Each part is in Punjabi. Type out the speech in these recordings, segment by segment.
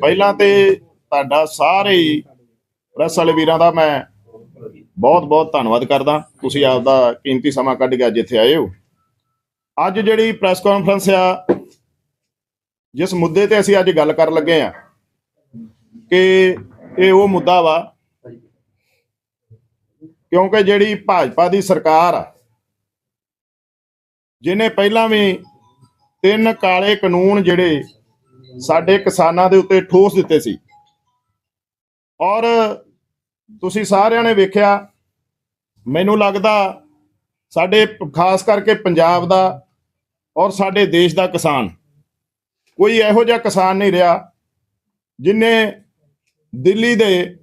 ਪਹਿਲਾਂ ਤੇ ਤੁਹਾਡਾ ਸਾਰੇ ਪ੍ਰੈਸ ਵਾਲੇ ਵੀਰਾਂ ਦਾ ਮੈਂ ਬਹੁਤ ਬਹੁਤ ਧੰਨਵਾਦ ਕਰਦਾ। ਤੁਸੀਂ ਆਪਦਾ ਕੀਮਤੀ ਸਮਾਂ ਕੱਢ ਕੇ ਅੱਜ ਇੱਥੇ ਆਏ ਹੋ। ਅੱਜ ਜਿਹੜੀ ਪ੍ਰੈਸ ਕਾਨਫਰੰਸ ਆ, ਜਿਸ ਮੁੱਦੇ ਤੇ ਅਸੀਂ ਅੱਜ ਗੱਲ ਕਰਨ ਲੱਗੇ ਆ, ਕਿ ਇਹ ਉਹ ਮੁੱਦਾ ਵਾ, ਕਿਉਂਕਿ ਜਿਹੜੀ ਭਾਜਪਾ ਦੀ ਸਰਕਾਰ ਆ, ਜਿਹਨੇ ਪਹਿਲਾਂ ਵੀ ਤਿੰਨ ਕਾਲੇ ਕਾਨੂੰਨ ਜਿਹੜੇ ਸਾਡੇ ਕਿਸਾਨਾਂ ਦੇ ਉੱਤੇ ਠੋਸ ਦਿੱਤੇ ਸੀ। ਔਰ ਤੁਸੀਂ ਸਾਰਿਆਂ ਨੇ ਵੇਖਿਆ, ਮੈਨੂੰ ਲੱਗਦਾ ਸਾਡੇ ਖਾਸ ਕਰਕੇ ਪੰਜਾਬ ਦਾ ਔਰ ਸਾਡੇ ਦੇਸ਼ ਦਾ ਕਿਸਾਨ, ਕੋਈ ਇਹੋ ਜਿਹਾ ਕਿਸਾਨ ਨਹੀਂ ਰਿਹਾ ਜਿਨੇ ਦਿੱਲੀ ਦੇ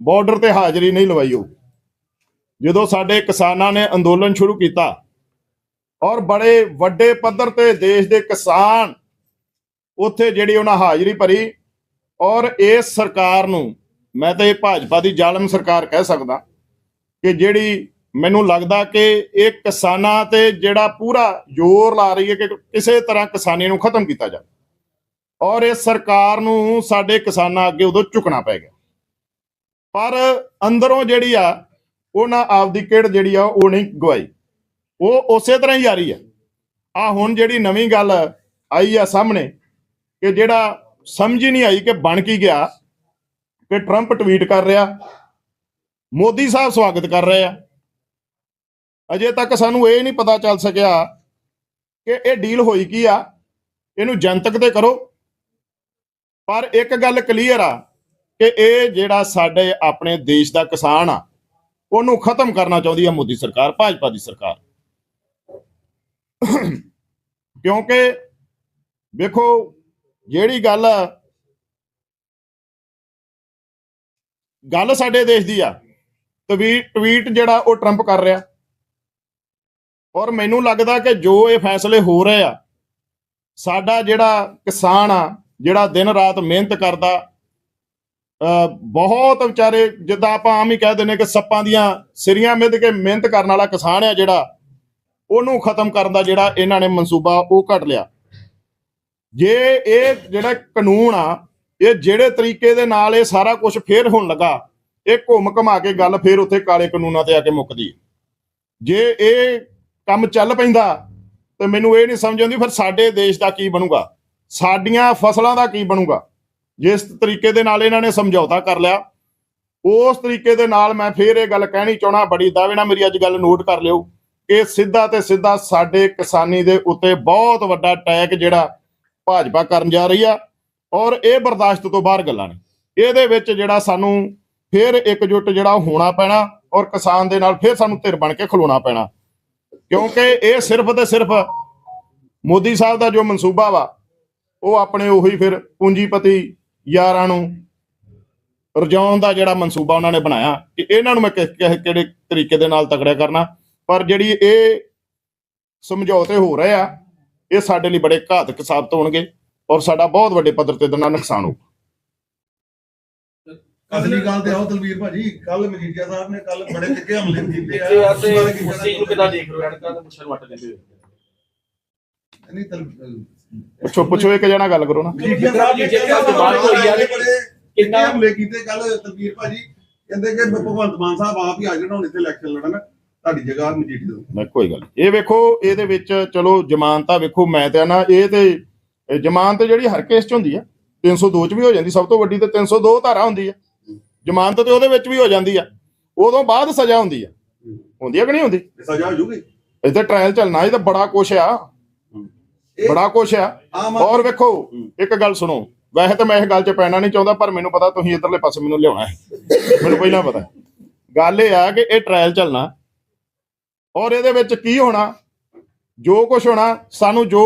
ਬਾਰਡਰ ਤੇ ਹਾਜ਼ਰੀ ਨਹੀਂ ਲਵਾਈ ਹੋ ਜਦੋਂ ਸਾਡੇ ਕਿਸਾਨਾਂ ਨੇ ਅੰਦੋਲਨ ਸ਼ੁਰੂ ਕੀਤਾ ਔਰ ਬੜੇ ਵੱਡੇ ਪੱਧਰ ਤੇ ਦੇਸ਼ ਦੇ ਕਿਸਾਨ ਉੱਥੇ ਜਿਹੜੀ ਉਹਨਾਂ ਹਾਜ਼ਰੀ ਭਰੀ ਔਰ ਇਸ ਸਰਕਾਰ ਨੂੰ ਮੈਂ ਤਾਂ ਇਹ ਭਾਜਪਾ ਦੀ ਜ਼ਾਲਮ ਸਰਕਾਰ ਕਹਿ ਸਕਦਾ ਕਿ ਜਿਹੜੀ ਮੈਨੂੰ ਲੱਗਦਾ ਕਿ ਇਹ ਕਿਸਾਨਾਂ ਤੇ ਜਿਹੜਾ ਪੂਰਾ ਜ਼ੋਰ ਲਾ ਰਹੀ ਹੈ ਕਿ ਕਿਸੇ ਤਰ੍ਹਾਂ ਕਿਸਾਨੀ ਨੂੰ ਖਤਮ ਕੀਤਾ ਜਾਵੇ ਔਰ ਇਸ ਸਰਕਾਰ ਨੂੰ ਸਾਡੇ ਕਿਸਾਨਾਂ ਅੱਗੇ ਉਦੋਂ ਝੁਕਣਾ ਪੈ ਗਿਆ। ਪਰ ਅੰਦਰੋਂ ਜਿਹੜੀ ਆ, ਉਹਨਾਂ ਆਪਦੀ ਕਿਹੜ ਜਿਹੜੀ ਆ, ਉਹ ਨਹੀਂ ਗਵਾਈ। ਉਹ ਉਸੇ ਤਰ੍ਹਾਂ ਹੀ ਜਾਰੀ ਆ। ਆ ਹੁਣ ਜਿਹੜੀ ਨਵੀਂ ਗੱਲ ਆਈ ਆ ਸਾਹਮਣੇ ਕਿ ਜਿਹੜਾ ਸਮਝ ਹੀ ਨਹੀਂ ਆਈ ਕਿ ਬਣ ਕੀ ਗਿਆ, ਕਿ ਟਰੰਪ ਟਵੀਟ ਕਰ ਰਿਹਾ, ਮੋਦੀ ਸਾਹਿਬ ਸਵਾਗਤ ਕਰ ਰਹੇ ਆ। ਅਜੇ ਤੱਕ ਸਾਨੂੰ ਇਹ ਨਹੀਂ ਪਤਾ ਚੱਲ ਸਕਿਆ ਕਿ ਇਹ ਡੀਲ ਹੋਈ ਕੀ ਆ, ਇਹਨੂੰ ਜਨਤਕ ਤੇ ਕਰੋ। ਪਰ ਇੱਕ ਗੱਲ ਕਲੀਅਰ ਆ ਕਿ ਇਹ ਜਿਹੜਾ ਸਾਡੇ ਆਪਣੇ ਦੇਸ਼ ਦਾ ਕਿਸਾਨ ਆ, ਉਹਨੂੰ ਖਤਮ ਕਰਨਾ ਚਾਹੁੰਦੀ ਆ ਮੋਦੀ ਸਰਕਾਰ, ਭਾਜਪਾ ਦੀ ਸਰਕਾਰ। ਕਿਉਂਕਿ ਵੇਖੋ ਜਿਹੜੀ ਗੱਲ ਗੱਲ ਸਾਡੇ ਦੇਸ਼ ਦੀ ਆ। ਟਵੀਟ ਟਵੀਟ ਜਿਹੜਾ ਉਹ ਟਰੰਪ ਕਰ ਰਿਹਾ। ਔਰ ਮੈਨੂੰ ਲੱਗਦਾ ਕਿ ਜੋ ਇਹ ਫੈਸਲੇ ਹੋ ਰਹੇ ਆ ਸਾਡਾ ਜਿਹੜਾ ਕਿਸਾਨ ਆ ਜਿਹੜਾ ਦਿਨ ਰਾਤ ਮਿਹਨਤ ਕਰਦਾ ਅ, ਬਹੁਤ ਵਿਚਾਰੇ ਜਿੱਦਾਂ ਆਪਾਂ ਆਮ ਹੀ ਕਹਿ ਦਿੰਦੇ ਕਿ ਸੱਪਾਂ ਦੀਆਂ ਸਿਰੀਆਂ ਮਿੱਧ ਕੇ ਮਿਹਨਤ ਕਰਨ ਵਾਲਾ ਕਿਸਾਨ ਆ ਜਿਹੜਾ ਉਹਨੂੰ ਖਤਮ ਕਰਨ ਦਾ ਜਿਹੜਾ ਇਹਨਾਂ ਨੇ ਮਨਸੂਬਾ ਉਹ ਘਟ ਲਿਆ। ਜੇ ਇਹ ਜਿਹੜਾ ਕਾਨੂੰਨ ਆ, ਇਹ ਜਿਹੜੇ ਤਰੀਕੇ ਦੇ ਨਾਲ ਇਹ ਸਾਰਾ ਕੁਝ ਫੇਰ ਹੋਣ ਲੱਗਾ, ਇਹ ਘੁੰਮ ਘਮਾ ਕੇ ਗੱਲ ਫੇਰ ਉੱਥੇ ਕਾਲੇ ਕਾਨੂੰਨਾਂ ਤੇ ਆ ਕੇ ਮੁੱਕਦੀ ਜੇ ਇਹ ਕੰਮ ਚੱਲ ਪੈਂਦਾ, ਤੇ ਮੈਨੂੰ ਇਹ ਨਹੀਂ ਸਮਝ ਆਉਂਦੀ ਫਿਰ ਸਾਡੇ ਦੇਸ਼ ਦਾ ਕੀ ਬਣੂਗਾ? ਸਾਡੀਆਂ ਫਸਲਾਂ ਦਾ ਕੀ ਬਣੂਗਾ? ਜਿਸ ਤਰੀਕੇ ਦੇ ਨਾਲ ਇਹਨਾਂ ਨੇ ਸਮਝੌਤਾ ਕਰ ਲਿਆ, ਉਸ ਤਰੀਕੇ ਦੇ ਨਾਲ ਮੈਂ ਫੇਰ ਇਹ ਗੱਲ ਕਹਿਣੀ ਚਾਹਣਾ ਬੜੀ ਦਾਅਵੇ ਨਾਲ ਮੇਰੀ ਅੱਜ ਗੱਲ ਨੋਟ ਕਰ ਲਿਓ ਕਿ ਸਿੱਧਾ ਤੇ ਸਿੱਧਾ ਸਾਡੇ ਕਿਸਾਨੀ ਦੇ ਉੱਤੇ ਬਹੁਤ ਵੱਡਾ ਟੈਕ ਜਿਹੜਾ ਭਾਜਪਾ ਕਰਨ ਜਾ ਰਹੀ ਆ ਔਰ ਇਹ ਬਰਦਾਸ਼ਤ ਤੋਂ ਬਾਹਰ ਗੱਲਾਂ ਨੇ। ਇਹਦੇ ਵਿੱਚ ਜਿਹੜਾ ਸਾਨੂੰ ਫਿਰ ਇਕਜੁੱਟ ਜਿਹੜਾ ਹੋਣਾ ਪੈਣਾ ਔਰ ਕਿਸਾਨ ਦੇ ਨਾਲ ਫਿਰ ਸਾਨੂੰ ਧਿਰ ਬਣ ਕੇ ਖਲੋਣਾ ਪੈਣਾ। ਕਿਉਂਕਿ ਇਹ ਸਿਰਫ ਤੇ ਸਿਰਫ ਮੋਦੀ ਸਾਹਿਬ ਦਾ ਜੋ ਮਨਸੂਬਾ ਵਾ, ਉਹ ਆਪਣੇ ਉਹੀ ਫਿਰ ਪੂੰਜੀਪਤੀ ਯਾਰਾਂ ਨੂੰ ਰਜਾਉਣ ਦਾ ਜਿਹੜਾ ਮਨਸੂਬਾ ਉਹਨਾਂ ਨੇ ਬਣਾਇਆ, ਕਿ ਇਹਨਾਂ ਨੂੰ ਮੈਂ ਕਿ- ਕਿਹੜੇ ਤਰੀਕੇ ਦੇ ਨਾਲ ਤਕੜਿਆ ਕਰਨਾ। ਪਰ ਜਿਹੜੀ ਇਹ ਸਮਝੌਤੇ ਹੋ ਰਹੇ ਆ ਇਹ ਸਾਡੇ ਲਈ ਬੜੇ ਘਾਤਕ ਸਾਬਤ ਹੋਣਗੇ ਔਰ ਸਾਡਾ ਬਹੁਤ ਵੱਡੇ ਪੱਧਰ ਤੇ ਇਹਦਾ ਨੁਕਸਾਨ ਹੋਊ ਅਸਲੀ ਗੱਲ ਤੇ ਆਓ ਦਲਵੀਰ ਭਾਜੀ ਕੱਲ ਮਜੀਠੀਆ ਸਾਹਿਬ ਨੇ ਕੱਲ ਬੜੇ ਤਿੱਖੇ ਹਮਲੇ ਕੀਤੇ ਆ। ਤੇ ਆਸੇ ਉਸ ਬਾਰੇ ਕੀ ਉਸ ਚੀਜ਼ ਨੂੰ ਕਿਦਾਂ ਦੇਖ ਰਹੇ ਹੋ? ਐਨਕਾਂ ਤੇ ਮੁੱਛਾਂ ਵੱਟ ਲੈਂਦੇ ਹੋਏ। ਨਹੀਂ ਤਲ ਪੁੱਛੋ ਪੁੱਛੋ ਇੱਕ ਜਣਾ ਗੱਲ ਕਰੋ ਨਾ। ਮਜੀਠੀਆ ਸਾਹਿਬ ਨੇ ਮਜੀਠੀਆ ਸਾਹਿਬ ਦੀ ਬਾਤ ਹੋਈ ਆ। ਕਿੰਨਾ ਹਮਲੇ ਕੀਤੇ ਕੱਲ ਦਲਵੀਰ ਭਾਜੀ। ਕਹਿੰਦੇ ਕਿ ਭਗਵੰਤ ਮਾਨ ਸਾਹਿਬ ਆਪ ਹੀ ਆ ਜਾਣ ਹੁਣ ਇੱਥੇ ਇਲੈਕਸ਼ਨ ਲੜਨ। ਤੁਹਾਡੀ ਜਗ੍ਹਾ ਮਜੀਠੀਆ ਮੈਂ ਕੋਈ ਗੱਲ ਨਹੀਂ। ਇਹ ਵੇਖੋ ਇਹਦੇ ਵਿੱਚ ਚਲੋ ਜ਼ਮਾਨਤਾਂ ਵੇਖੋ ਮੈਂ ਤੇ ਨਾ ਇਹ ਤੇ ਇਹ ਜ਼ਮਾਨਤ ਜਿਹੜੀ ਹਰ ਕੇਸ 'ਚ ਹੁੰਦੀ ਆ 302 'ਚ ਵੀ ਹੋ ਜਾਂਦੀ ਸਭ ਤੋਂ ਵੱਡੀ ਤੇ 302 ਧਾਰਾ ਹੁੰਦੀ ਆ। ਜ਼ਮਾਨਤ ਤੇ ਉਹਦੇ ਵਿੱਚ ਵੀ ਹੋ ਜਾਂਦੀ ਆ। ਉਦੋਂ ਬਾਅਦ ਸਜ਼ਾ ਹੁੰਦੀ ਆ। ਹੁੰਦੀ ਆ ਕਿ ਨਹੀਂ ਹੁੰਦੀ? ਸਜ਼ਾ ਹੋ ਜੂਗੀ ਇੱਥੇ ਟ੍ਰਾਇਲ ਚੱਲਣਾ ਇਹ ਤਾਂ ਬੜਾ ਕੁਛ ਆ। ਇਹ ਬੜਾ ਕੁਛ ਆ। ਆਮ ਔਰ ਵੇਖੋ ਇੱਕ ਗੱਲ ਸੁਣੋ ਵੈਸੇ ਤਾਂ ਮੈਂ ਇਹ ਗੱਲ 'ਚ ਪੈਣਾ ਨਹੀਂ ਚਾਹੁੰਦਾ ਪਰ ਮੈਨੂੰ ਪਤਾ ਤੁਸੀਂ ਇਧਰਲੇ ਪਾਸੇ ਮੈਨੂੰ ਲਿਆਉਣਾ ਹੈ। ਮੈਨੂੰ ਪਹਿਲਾਂ ਪਤਾ। ਗੱਲ ਇਹ ਆ ਕਿ ਇਹ ਟ੍ਰਾਇਲ ਚੱਲਣਾ ਔਰ ਇਹਦੇ ਵਿੱਚ ਕੀ ਹੋਣਾ? ਜੋ ਕੁਝ ਹੋਣਾ ਸਾਨੂੰ ਜੋ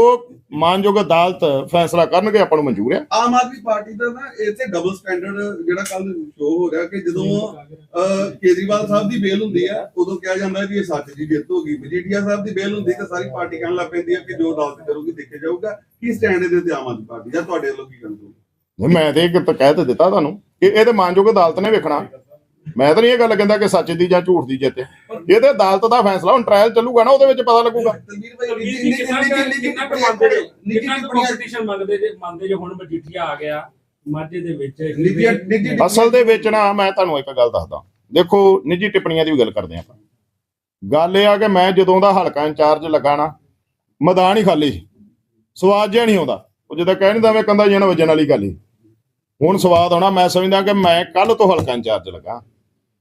ਮਾਨਯੋਗ ਅਦਾਲਤ ਫੈਸਲਾ ਕਰਨਗੇ ਆਪਾਂ ਨੂੰ ਮਨਜ਼ੂਰ ਹੈ ਆਮ ਆਦਮੀ ਪਾਰਟੀ ਦਾ ਨਾ ਇੱਥੇ ਡਬਲ ਸਟੈਂਡਰਡ ਜਿਹੜਾ ਕੱਲ ਸ਼ੋ ਹੋ ਰਿਹਾ ਕਿ ਜਦੋਂ ਕੇਜਰੀਵਾਲ ਸਾਹਿਬ ਦੀ ਬੇਲ ਹੁੰਦੀ ਹੈ ਉਦੋਂ ਕਿਹਾ ਜਾਂਦਾ ਵੀ ਇਹ ਸੱਚ ਦੀ ਜਿੱਤ ਹੋ ਗਈ। ਮਜੀਠੀਆ ਸਾਹਿਬ ਦੀ ਬੇਲ ਹੁੰਦੀ ਤਾਂ ਸਾਰੀ ਪਾਰਟੀ ਕਹਿਣ ਲੱਗ ਪੈਂਦੀ ਹੈ ਕਿ ਜੋ ਅਦਾਲਤ ਕਰੂਗੀ ਦੇਖਿਆ ਜਾਊਗਾ। ਕੀ ਸਟੈਂਡ ਇਹਦੇ ਤੇ ਆਮ ਆਦਮੀ ਪਾਰਟੀ ਜਾਂ ਤੁਹਾਡੇ ਵੱਲੋਂ ਕੀ ਕਹਿੰਦੇ ਮੈਂ ਤੇ ਇੱਕ ਤਾਂ ਕਹਿ ਤੇ ਦਿੱਤਾ ਤੁਹਾਨੂੰ ਕਿ ਇਹਦੇ ਮਾਨਯੋਗ ਅਦਾਲਤ ਨੇ ਵੇਖਣਾ। ਮੈਂ ਤਾਂ ਨਹੀਂ ਇਹ ਗੱਲ ਕਹਿੰਦਾ ਕਿ ਸੱਚ ਦੀ ਜਾਂ ਝੂਠ ਦੀ ਜਿੱਤ ਹੈ। ਇਹਦੇ ਅਦਾਲਤ ਦਾ ਫੈਸਲਾ ਹੁਣ ਟ੍ਰਾਇਲ ਚੱਲੂਗਾ ਨਾ ਉਹਦੇ ਵਿੱਚ ਪਤਾ ਲੱਗੂਗਾ। ਤਲਵੀਰ ਭਾਈ ਤਲਵੀਰ ਨਿੱਜੀ ਜੀ ਕਿੰਨਾ ਨਿੱਜੀ ਕੁ- ਨਿੱਜੀ ਕਿੰਨਾ ਕੁ ਮੰਨਦੇ ਜੇ ਨਿੱਜੀ ਕਿੰਨਾ ਟਿੱਪਣੀਆਂ ਕੰਪੀਟੀਸ਼ਨ ਮੰਗਦੇ ਜੇ ਮੰਨਦੇ ਜੇ ਹੁਣ ਮਜੀਠੀਆ ਆ ਗਿਆ ਮਾਝੇ ਦੇ ਵਿੱਚ ਨਿੱਜੀ ਨਿੱਜੀ ਅਸਲ ਦੇ ਵਿੱਚ ਨਾ ਮੈਂ ਤੁਹਾਨੂੰ ਇੱਕ ਗੱਲ ਦੱਸਦਾ। ਦੇਖੋ ਨਿੱਜੀ ਟਿੱਪਣੀਆਂ ਦੀ ਵੀ ਗੱਲ ਕਰਦੇ ਆਪਾਂ। ਗੱਲ ਇਹ ਆ ਕਿ ਮੈਂ ਜਦੋਂ ਦਾ ਹਲਕਾ ਇੰਚਾਰਜ ਲੱਗਾ ਨਾ ਮੈਦਾਨ ਹੀ ਖਾਲੀ ਸੀ। ਸਵਾਦ ਜਿਹਾ ਨਹੀਂ ਆਉਂਦਾ। ਉਹ ਜਦੋਂ ਕਹਿ ਨਹੀਂ ਦਵੇਂ ਕੰਦਾ ਜਣ ਵਜਣ ਵਾਲੀ ਗੱਲ ਹੀ। ਹੁਣ ਸਵਾਦ ਆਉਣਾ ਮੈਂ ਸਮਝਦਾ ਕਿ ਮੈਂ ਕੱਲ ਤੋਂ ਹਲਕਾ ਇੰਚਾਰਜ ਲੱਗਾ।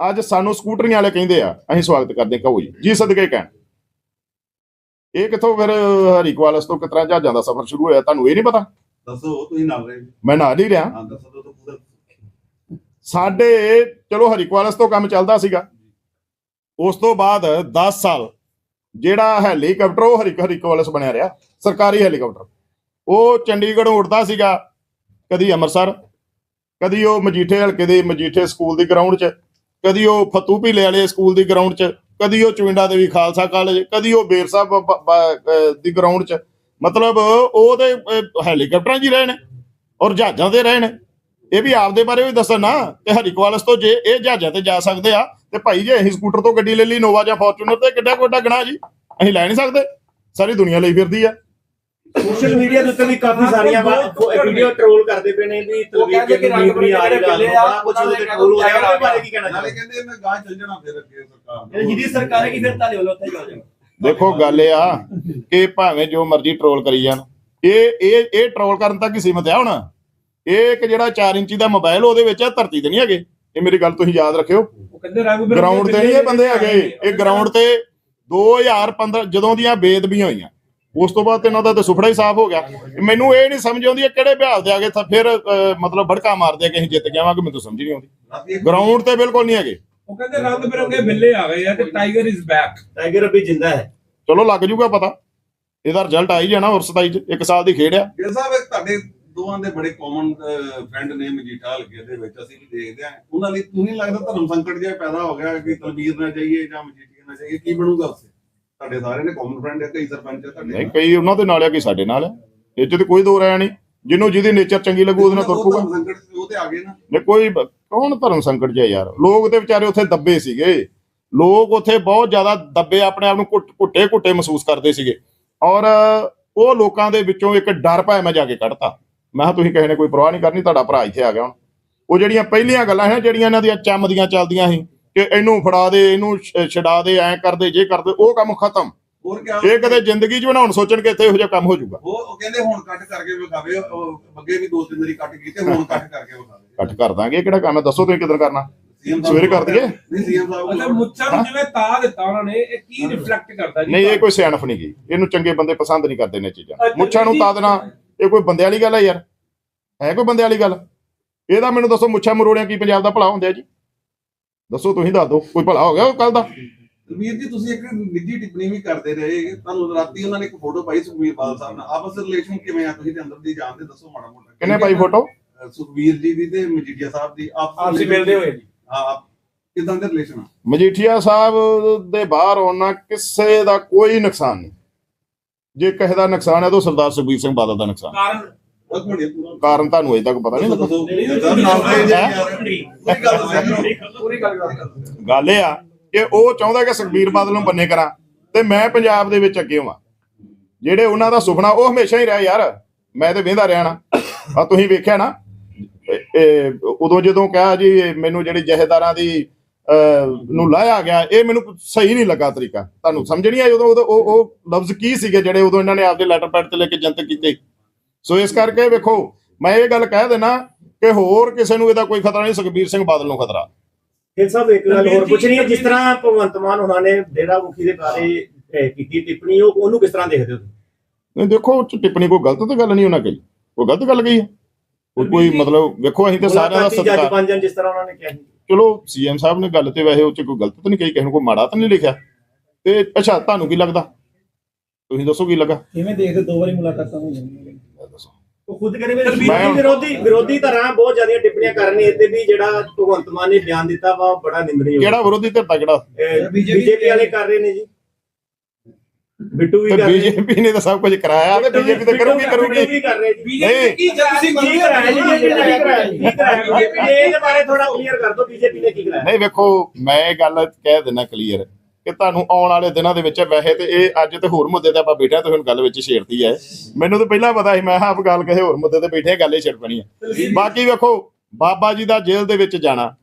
ਅੱਜ ਸਾਨੂੰ ਸਕੂਟਰੀਆਂ ਵਾਲੇ ਕਹਿੰਦੇ ਆ ਅਸੀਂ ਸਵਾਗਤ ਕਰਦੇ ਕਹੋ ਜੀ ਜੀ ਸਦਕੇ ਕਹਿਣ। ਇਹ ਕਿੱਥੋਂ ਫਿਰ ਹਰੀਕਵਾਲਸ ਤੋਂ ਕਿਤਰਾ ਜਹਾਜ਼ਾਂ ਦਾ ਸਫ਼ਰ ਸ਼ੁਰੂ ਹੋਇਆ ਤੁਹਾਨੂੰ ਇਹ ਨਹੀਂ ਪਤਾ? ਦੱਸੋ ਤੁਸੀਂ ਨਾਲ ਰਹੇ। ਮੈਂ ਨਾਲ ਹੀ ਰਿਹਾ। ਹਾਂ ਦੱਸੋ ਤਾਂ ਪੂਰਾ। ਸਾਡੇ ਚਲੋ ਹਰੀਕਵਾਲਸ ਤੋਂ ਕੰਮ ਚੱਲਦਾ ਸੀਗਾ। ਉਸ ਤੋਂ ਬਾਅਦ 10 ਸਾਲ ਜਿਹੜਾ ਹੈਲੀਕਾਪਟਰ ਉਹ ਹਰੀ ਹਰੀਕਵਾਲਸ ਬਣਿਆ ਰਿਹਾ ਸਰਕਾਰੀ ਹੈਲੀਕਾਪਟਰ। ਉਹ ਚੰਡੀਗੜ੍ਹੋਂ ਉੱਡਦਾ ਸੀਗਾ ਕਦੀ ਅੰਮ੍ਰਿਤਸਰ ਕਦੀ ਉਹ ਮਜੀਠੇ ਹਲਕੇ ਦੇ ਮਜੀਠੇ ਸਕੂਲ ਦੀ ਗਰਾਊਂਡ 'ਚ। ਕਦੀ ਉਹ ਫਤੂ ਭੀਲੇ ਵਾਲੇ ਸਕੂਲ ਦੀ ਗਰਾਊਂਡ 'ਚ, ਕਦੀ ਉਹ ਚੁਇੰਡਾ ਦੇਵੀ ਖਾਲਸਾ ਕਾਲਜ ਕਦੀ ਉਹ ਬੇਰ ਸਾਹਿਬ ਦੀ ਗਰਾਊਂਡ 'ਚ। ਮਤਲਬ ਉਹ ਤੇ ਹੈਲੀਕਾਪਟਰਾਂ 'ਚ ਹੀ ਰਹੇ ਨੇ ਔਰ ਜਹਾਜ਼ਾਂ ਤੇ ਰਹੇ ਨੇ। ਇਹ ਵੀ ਆਪਦੇ ਬਾਰੇ ਵੀ ਦੱਸਣ ਨਾ ਕਿ ਹਰੀਕਵਾਲਸ ਤੋਂ ਜੇ ਇਹ ਜਹਾਜ਼ਾਂ ਤੇ ਜਾ ਸਕਦੇ ਆ, ਤੇ ਭਾਈ ਜੇ ਅਸੀਂ ਸਕੂਟਰ ਤੋਂ ਗੱਡੀ ਲੈ ਲਈ, ਨੋਵਾ ਜਾਂ ਫੋਰਚੂਨਰ ਤੇ ਕਿੱਡਾ ਕੋਡਾ ਗਣਾ ਜੀ। ਅਸੀਂ ਲੈ ਨਹੀਂ ਸਕਦੇ। ਸਾਰੀ ਦੁਨੀਆ ਲਈ ਫਿਰਦੀ ਆ। ਸੋਸ਼ਲ ਮੀਡੀਆ ਦੇ ਉੱਤੇ ਵੀ ਕਾਫੀ ਸਾਰੀਆਂ ਵੀਡੀਓ ਟ੍ਰੋਲ ਕਰਦੇ ਪਏ ਨੇ ਵੀ ਤਲਵੀਰ ਜੀ ਨੀਂਦ ਨਹੀਂ ਆ ਰਹੀ ਆ, ਕੁਝ ਉਹਦੇ ਟ੍ਰੋਲ ਹੋ ਰਿਹਾ ਉਹਦੇ ਬਾਰੇ ਕੀ ਕਹਿਣਾ ਨਾਲੇ ਚਾਹੁੰਦੇ ਕਹਿੰਦੇ ਮੈਂ ਗਾਂ ਚੱਲ ਜਾਣਾ ਫਿਰ ਅੱਗੇ ਸਰਕਾਰ ਨੂੰ। ਜਿਹਦੀ ਸਰਕਾਰ ਹੈ ਕਿ ਫਿਰ ਤੁਹਾਡੇ ਵੱਲੋਂ ਉੱਥੇ ਜਾ ਜਾਓ। ਦੇਖੋ ਗੱਲ ਇਹ ਆ ਕਿ ਭਾਵੇਂ ਜੋ ਮਰਜ਼ੀ ਟਰੋਲ ਕਰੀ ਜਾਣ। ਇਹ ਇਹ ਇਹ ਟਰੋਲ ਕਰਨ ਤੱਕ ਹੀ ਸੀਮਤ ਆ ਹੁਣ। ਇਹ ਇੱਕ ਜਿਹੜਾ 4 ਇੰਚੀ ਦਾ ਮੋਬਾਈਲ ਉਹਦੇ ਵਿੱਚ ਆ ਧਰਤੀ ਤੇ ਨਹੀਂ ਹੈਗੇ। ਇਹ ਮੇਰੀ ਗੱਲ ਤੁਸੀਂ ਯਾਦ ਰੱਖਿਓ। ਉਹ ਕਹਿੰਦੇ ਰੰਗ ਬਿਰੰਗੇ ਗਰਾਊਂਡ ਤੇ ਨਹੀਂ ਇਹ ਬੰਦੇ ਹੈਗੇ। ਇਹ ਗਰਾਊਂਡ ਤੇ 2015 ਜਦੋਂ ਦੀਆਂ ਬੇਦਬੀਆਂ ਹੋਈਆਂ ਉਸ ਤੋਂ ਬਾਅਦ ਇਹਨਾਂ ਦਾ ਤਾਂ ਸੁਫੜਾ ਹੀ ਸਾਫ਼ ਹੋ ਗਿਆ। ਮੈਨੂੰ ਇਹ ਨਹੀਂ ਸਮਝ ਆਉਂਦੀ ਇਹ ਕਿਹੜੇ ਬਿਹਾਲ ਦੇ ਆਗੇ ਤਾਂ ਫਿਰ ਮਤਲਬ ਭੜਕਾ ਮਾਰਦੇ ਆ ਕਿ ਅਸੀਂ ਜਿੱਤ ਗਏ ਵਾਂ ਕਿ ਮੈਨੂੰ ਸਮਝ ਨਹੀਂ ਆਉਂਦੀ। ਗਰਾਊਂਡ ਤੇ ਬਿਲਕੁਲ ਨਹੀਂ ਹੈਗੇ। ਉਹ ਕਹਿੰਦੇ ਰੰਗ ਬਿਰੰਗੇ ਬਿੱਲੇ ਆ ਗਏ ਆ ਤੇ ਟਾਈਗਰ ਇਜ਼ ਬੈਕ ਟਾਈਗਰ ਅਭੀ ਜਿੰਦਾ ਹੈ। ਚਲੋ ਲੱਗ ਜੂਗਾ ਪਤਾ। ਇਹਦਾ ਰਿਜ਼ਲਟ ਆ ਹੀ ਜਾਣਾ ਹੋਰ 27 ਚ ਇੱਕ ਸਾਲ ਦੀ ਖੇਡ ਆ। ਗਿੱਲ ਸਾਹਿਬ ਇੱਕ ਤੁਹਾਡੇ ਦੋਵਾਂ ਦੇ ਬੜੇ ਕਾਮਨ ਫਰੈਂਡ ਨੇ ਮਜੀਠਾ ਹਲਕੇ ਦੇ ਵਿੱਚ ਅਸੀਂ ਵੀ ਦੇਖਦੇ ਆ ਉਹਨਾਂ ਲਈ ਤੁਹਾਨੂੰ ਨਹੀਂ ਲੱਗਦਾ ਧਰਮ ਸੰਕਟ ਜਿਹਾ ਪੈਦਾ ਹੋ ਗਿਆ ਕਿ ਤਲਵੀਰ ਨਾ ਚਾਹੀਏ ਜਾਂ ਮਜੀਠੀਆ ਨਾ ਚਾਹੀਏ ਕੀ ਬਣੂਗਾ ਉਸੇ ਤੁਹਾਡੇ ਸਾਰੇ ਨੇ ਕਾਮਨ ਫਰੈਂਡ ਹੈ ਕਈ ਸਰਪੰਚ ਹੈ ਨਹੀਂ ਤੁਹਾਡੇ ਕਈ ਉਹਨਾਂ ਦੇ ਨਾਲ ਆ ਕਈ ਸਾਡੇ ਨਾਲ ਆ। ਇਹ ਚ ਤੇ ਕੋਈ ਦੋ ਰਾਇਆ ਨਹੀਂ। ਜਿਹਨੂੰ ਜਿਹਦੀ ਨੇਚਰ ਚੰਗੀ ਲੱਗੂ ਉਹਦੇ ਨਾਲ ਤੁਰ ਉਹ ਪੂਗਾ ਧਰਮ ਸੰਕਟ ਸੀ, ਉਹ ਤੇ ਆ ਗਏ ਨਾ। ਨੇ ਕੋਈ ਬ- ਕੌਣ ਧਰਮ ਸੰਕਟ ਚ ਯਾਰ? ਲੋਕ ਤੇ ਵਿਚਾਰੇ ਉੱਥੇ ਦੱਬੇ ਸੀਗੇ। ਲੋਕ ਉੱਥੇ ਬਹੁਤ ਜ਼ਿਆਦਾ ਦੱਬੇ ਆਪਣੇ ਆਪ ਨੂੰ ਘੁੱਟੇ ਘੁੱਟੇ ਮਹਿਸੂਸ ਕਰਦੇ ਸੀਗੇ। ਔਰ ਉਹ ਲੋਕਾਂ ਦੇ ਵਿੱਚੋਂ ਇੱਕ ਡਰ ਭਾਵੇਂ ਮੈਂ ਜਾ ਕੇ ਕੱਢਤਾ। ਮੈਂ ਕਿਹਾ ਤੁਸੀਂ ਕਿਸੇ ਨੇ ਕੋਈ ਪਰਵਾਹ ਨਹੀਂ ਕਰਨੀ ਤੁਹਾਡਾ ਭਰਾ ਇੱਥੇ ਆ ਗਿਆ ਹੁਣ। ਉਹ ਜਿਹੜੀਆਂ ਪਹਿਲੀਆਂ ਗੱਲਾਂ ਹੈ ਜਿਹੜੀਆਂ ਇਹਨਾਂ ਦੀਆਂ ਚੰਮਦੀਆਂ ਚੱਲਦੀਆਂ ਸੀ ਕਿ ਇਹਨੂੰ ਫੜਾ ਦੇ ਇਹਨੂੰ ਛਡਾ ਦੇ ਐਂ ਕਰਦੇ ਜੇ ਕਰਦੇ ਉਹ ਕੰਮ ਖਤਮ। ਹੋਰ ਕਿਆ ਇਹ ਕਦੇ ਜ਼ਿੰਦਗੀ 'ਚ ਬਣਾਉਣ ਸੋਚਣਗੇ ਇੱਥੇ ਇਹੋ ਜਿਹਾ ਕੰਮ ਹੋ ਜਾਊਗਾ। ਉਹ ਉਹ ਕਹਿੰਦੇ ਹੁਣ ਕੱਟ ਕਰਕੇ ਵਿਖਾਵੇ ਅੱਗੇ ਵੀ ਦੋ ਤਿੰਨ ਵਾਰੀ ਕੱਟ ਕੀਤੇ ਹੁਣ ਕੱਟ ਕਰਕੇ ਵਿਖਾਵੇ। ਕੱਟ ਕਰ ਦਾਂਗੇ ਇਹ ਕਿਹੜਾ ਕੰਮ ਹੈ? ਦੱਸੋ ਤੁਸੀਂ ਕਿਦਾਂ ਕਰਨਾ? ਸਵੇਰੇ ਕਰ ਦਈਏ? ਨਹੀਂ ਸੀਐਮ ਸਾਹਿਬ ਅੱਛਾ ਕੋਲ ਮੁੱਛਾਂ ਨੂੰ ਜਿਵੇਂ ਤਾ ਦਿੱਤਾ ਉਹਨਾਂ ਨੇ ਇਹ ਕੀ ਰਿਫਲੈਕਟ ਕਰਦਾ ਜੀ? ਨਹੀਂ ਇਹ ਕੋਈ ਸਿਆਣਪ ਨਹੀਂ ਗਈ ਇਹਨੂੰ ਚੰਗੇ ਬੰਦੇ ਪਸੰਦ ਨਹੀਂ ਕਰਦੇ ਨੇ ਚੀਜ਼ਾਂ। ਮੁੱਛਾਂ ਨੂੰ। ਤਾਂ ਦੇਣਾ ਇਹ ਕੋਈ ਬੰਦੇ ਵਾਲੀ ਗੱਲ ਹੈ ਯਾਰ। ਹੈ ਕੋਈ ਬੰਦੇ ਵਾਲੀ ਗੱਲ? ਇਹਦਾ ਮੈਨੂੰ ਦੱਸੋ ਮੁੱਛਾਂ ਮਰੋੜਿਆਂ ਕੀ ਪੰਜਾਬ ਦਾ ਭਲਾ ਹੁੰਦਾ ਜੀ? ਦੱਸੋ ਤੁਸੀਂ ਦੱਸ ਦਿਓ ਕੋਈ ਭਲਾ ਹੋ ਗਿਆ ਕੱਲ ਦਾ? ਵੀਰ ਜੀ ਤੁਸੀਂ ਇੱਕ ਨਿੱਜੀ ਟਿੱਪਣੀ ਵੀ ਕਰਦੇ ਰਹੇ ਤੁਹਾਨੂੰ ਰਾਤੀ ਉਹਨਾਂ ਨੇ ਇੱਕ ਫੋਟੋ ਪਾਈ ਸੁਖਵੀਰ ਬਾਦਲ ਸਾਹਿਬ ਨਾਲ। ਆਪਸ ਰਿਲੇਸ਼ਨ ਕਿਵੇਂ ਆ? ਤੁਸੀਂ ਤੇ ਅੰਦਰ ਦੀ ਜਾਣਦੇ ਦੱਸੋ ਮਾੜਾ ਮੋਟਾ। ਕਿੰਨੇ ਪਾਈ ਫੋਟੋ ਸੁਖਵੀਰ ਜੀ ਦੀ ਤੇ ਮਜੀਠੀਆ ਸਾਹਿਬ ਦੀ। ਆਪਸੀ ਮਿਲਦੇ ਹੋਏ ਜੀ। ਹਾਂ ਕਿਦਾਂ ਦੇ ਰਿਲੇਸ਼ਨ ਆ? ਮਜੀਠੀਆ ਸਾਹਿਬ ਦੇ ਬਾਹਰ ਆਉਣਾ ਕਿਸੇ ਦਾ ਕੋਈ ਨੁਕਸਾਨ ਨਹੀਂ। ਜੇ ਕਿਸੇ ਦਾ ਨੁਕਸਾਨ ਹੈ ਤਾਂ ਸਰਦਾਰ ਸੁਖਬੀਰ ਸਿੰਘ ਬਾਦਲ ਦਾ ਨੁਕਸਾਨ। ਕਾਰਨ ਕਾਰਨ ਤੁਹਾਨੂੰ ਅਜੇ ਤੱਕ ਪਤਾ ਨਹੀਂ ਲੱਗਾ। ਗੱਲ ਇਹ ਆ ਕਿ ਉਹ ਚਾਹੁੰਦਾ ਕਿ ਸੁਖਬੀਰ ਬਾਦਲ ਨੂੰ ਬੰਨੇ ਕਰਾਂ ਤੇ ਮੈਂ ਪੰਜਾਬ ਦੇ ਵਿੱਚ ਅੱਗੇ ਹੋਵਾਂ। ਜਿਹੜੇ ਉਹਨਾਂ ਦਾ ਸੁਪਨਾ ਉਹ ਹਮੇਸ਼ਾ ਹੀ ਰਿਹਾ ਯਾਰ ਮੈਂ ਤੇ ਵੇਂਦਾ ਰਿਹਾ ਆ ਤੁਸੀਂ ਵੇਖਿਆ ਨਾ ਉਦੋਂ ਜਦੋਂ ਕਿਹਾ ਜੀ ਮੈਨੂੰ ਜਿਹੜੀ ਜਹੇਦਾਰਾਂ ਦੀ ਅਹ, ਨੂੰ ਲਾਇਆ ਗਿਆ ਇਹ ਮੈਨੂੰ ਸਹੀ ਨਹੀਂ ਲੱਗਾ ਤਰੀਕਾ। ਤੁਹਾਨੂੰ ਸਮਝ ਨਹੀਂ ਆਈ ਉਦੋਂ ਉਹ ਉਹ ਲਫ਼ਜ਼ ਕੀ ਸੀਗੇ ਜਿਹੜੇ ਉਦੋਂ ਇਹਨਾਂ ਨੇ ਆਪਦੇ ਲੈਟਰ ਪੈਡ ਤੇ ਲੈ ਕੇ ਜਨਤਕ ਕੀਤੇ? ਸੋ ਇਸ ਕਰਕੇ ਵੇਖੋ ਮੈਂ ਇਹ ਗੱਲ ਕਹਿ ਦੇਣਾ ਕਿ ਹੋਰ ਕਿਸੇ ਨੂੰ ਇਹਦਾ ਕੋਈ ਖਤਰਾ ਨਹੀਂ ਸੁਖਬੀਰ ਸਿੰਘ ਬਾਦਲ ਨੂੰ ਖਤਰਾ। ਫਿਰ ਸਾਹਿਬ ਇੱਕ ਗੱਲ ਹੋਰ ਪੁੱਛਣੀ ਹੈ ਜਿਸ ਤਰ੍ਹਾਂ ਭਗਵੰਤ ਮਾਨ ਉਹਨਾਂ ਨੇ ਡੇਰਾ ਮੁਖੀ ਦੇ ਬਾਰੇ ਕੀਤੀ ਟਿੱਪਣੀ ਉਹ ਉਹਨੂੰ ਕਿਸ ਤਰ੍ਹਾਂ ਦੇਖਦੇ ਹੋ ਤੁਸੀਂ? ਨਹੀਂ ਦੇਖੋ ਟਿੱਪਣੀ ਕੋਈ ਗਲਤ ਤਾਂ ਗੱਲ ਨਹੀਂ ਉਹਨਾਂ ਕਹੀ। ਉਹ ਗਲਤ ਗੱਲ ਕਹੀ ਹੈ। ਉਹ ਕੋਈ ਮਤਲਬ ਵੇਖੋ ਅਸੀਂ ਤੇ ਸਾਰਿਆਂ ਦਾ ਜੱਜ ਸਤਿਕਾਰ ਜਿਸ ਤਰ੍ਹਾਂ ਉਹਨਾਂ ਨੇ ਕਿਹਾ ਚਲੋ ਸੀਐਮ ਸਾਹਿਬ ਨੇ ਗੱਲ ਤੇ ਵੈਸੇ ਉਹ ਚ ਕੋਈ ਗਲਤ ਤਾਂ ਨਹੀਂ ਕਹੀ ਕਿਸੇ ਨੂੰ ਕੋਈ ਮਾੜਾ ਤਾਂ ਨਹੀਂ ਲਿਖਿਆ। ਤੇ ਅੱਛਾ ਤੁਹਾਨੂੰ ਕੀ ਲੱਗਦਾ? ਤੁਸੀਂ ਦੱਸੋ ਕੀ ਲੱਗਾ? ਕਿਵੇਂ ਦੇਖਦੇ ਦੋ ਵਾਰੀ ਮੁਲਾਕਾਤਾਂ ਹੋਈਆਂ ਉਹ ਖੁਦ ਕਰੇ ਵੀ ਮੈਂ- ਵਿਰੋਧੀ ਵਿਰੋਧੀ ਧਿਰਾਂ ਬਹੁਤ ਜ਼ਿਆਦੀਆਂ ਟਿੱਪਣੀਆਂ ਕਰਨ ਨੇ ਇੱਥੇ ਵੀ ਜਿਹੜਾ ਭਗਵੰਤ ਮਾਨ ਨੇ ਬਿਆਨ ਦਿੱਤਾ ਵਾ ਉਹ ਬੜਾ ਨਿੰਦਣੀय ਕਿਹੜਾ ਵਿਰੋਧੀ ਧਿਰ ਤਗੜਾ ਬੀਜੇਪੀ ਵਾਲੇ ਕਰ ਰਹੇ ਨੇ ਜੀ। ਬਿੱਟੂ ਵੀ ਤੇ ਕਰ ਰਹੇ ਨੇ। ਬੀਜੇਪੀ ਨੇ ਤਾਂ ਸਭ ਕੁਝ ਕਰਾਇਆ ਤੇ ਬੀਜੇਪੀ ਤਾਂ ਕਰੂਗੀ ਕਰੂਗੀ। ਵੀ ਕਰ ਰਹੇ ਜੀ। ਬੀਜੇਪੀ ਕੀ ਤੁਸੀਂ ਕੀ ਕਰਾਇਆ ਜੀ? ਬੀਜੇਪੀ ਨੇ ਕੀ ਕਰਾਇਆ ਜੀ? ਕੀ ਕਰਾਇਆ? ਨੇ ਇਹਦੇ ਬਾਰੇ ਥੋੜਾ ਕਲੀਅਰ ਕਰ ਦਿਓ ਬੀਜੇਪੀ ਨੇ ਕੀ ਕਰਾਇਆ? ਨਹੀਂ ਵੇਖੋ ਮੈਂ ਇਹ ਗੱਲ ਕਹਿ ਦਿੰਦਾ ਕਲੀਅਰ ਕਿ ਤੁਹਾਨੂੰ ਆਉਣ ਵਾਲੇ ਦਿਨਾਂ ਦੇ ਵਿੱਚ ਵੈਸੇ ਤੇ ਇਹ ਅੱਜ ਤੇ ਹੋਰ ਮੁੱਦੇ ਤੇ ਆਪਾਂ ਬੈਠੇ ਤੇ ਹੁਣ ਗੱਲ ਵਿੱਚ ਛੇੜਤੀ ਹੈ ਮੈਨੂੰ ਤਾਂ ਪਹਿਲਾਂ ਪਤਾ ਸੀ ਮੈਂ ਕਿਹਾ ਆਪ ਗੱਲ ਕਿਸੇ ਹੋਰ ਮੁੱਦੇ ਤੇ ਬੈਠੇ ਗੱਲ ਹੀ ਛੇੜ ਪੈਣੀ ਹੈ ਬਾਕੀ ਵੇਖੋ ਬਾਬਾ ਜੀ ਦਾ ਜੇਲ੍ਹ ਦੇ ਵਿੱਚ ਜਾਣਾ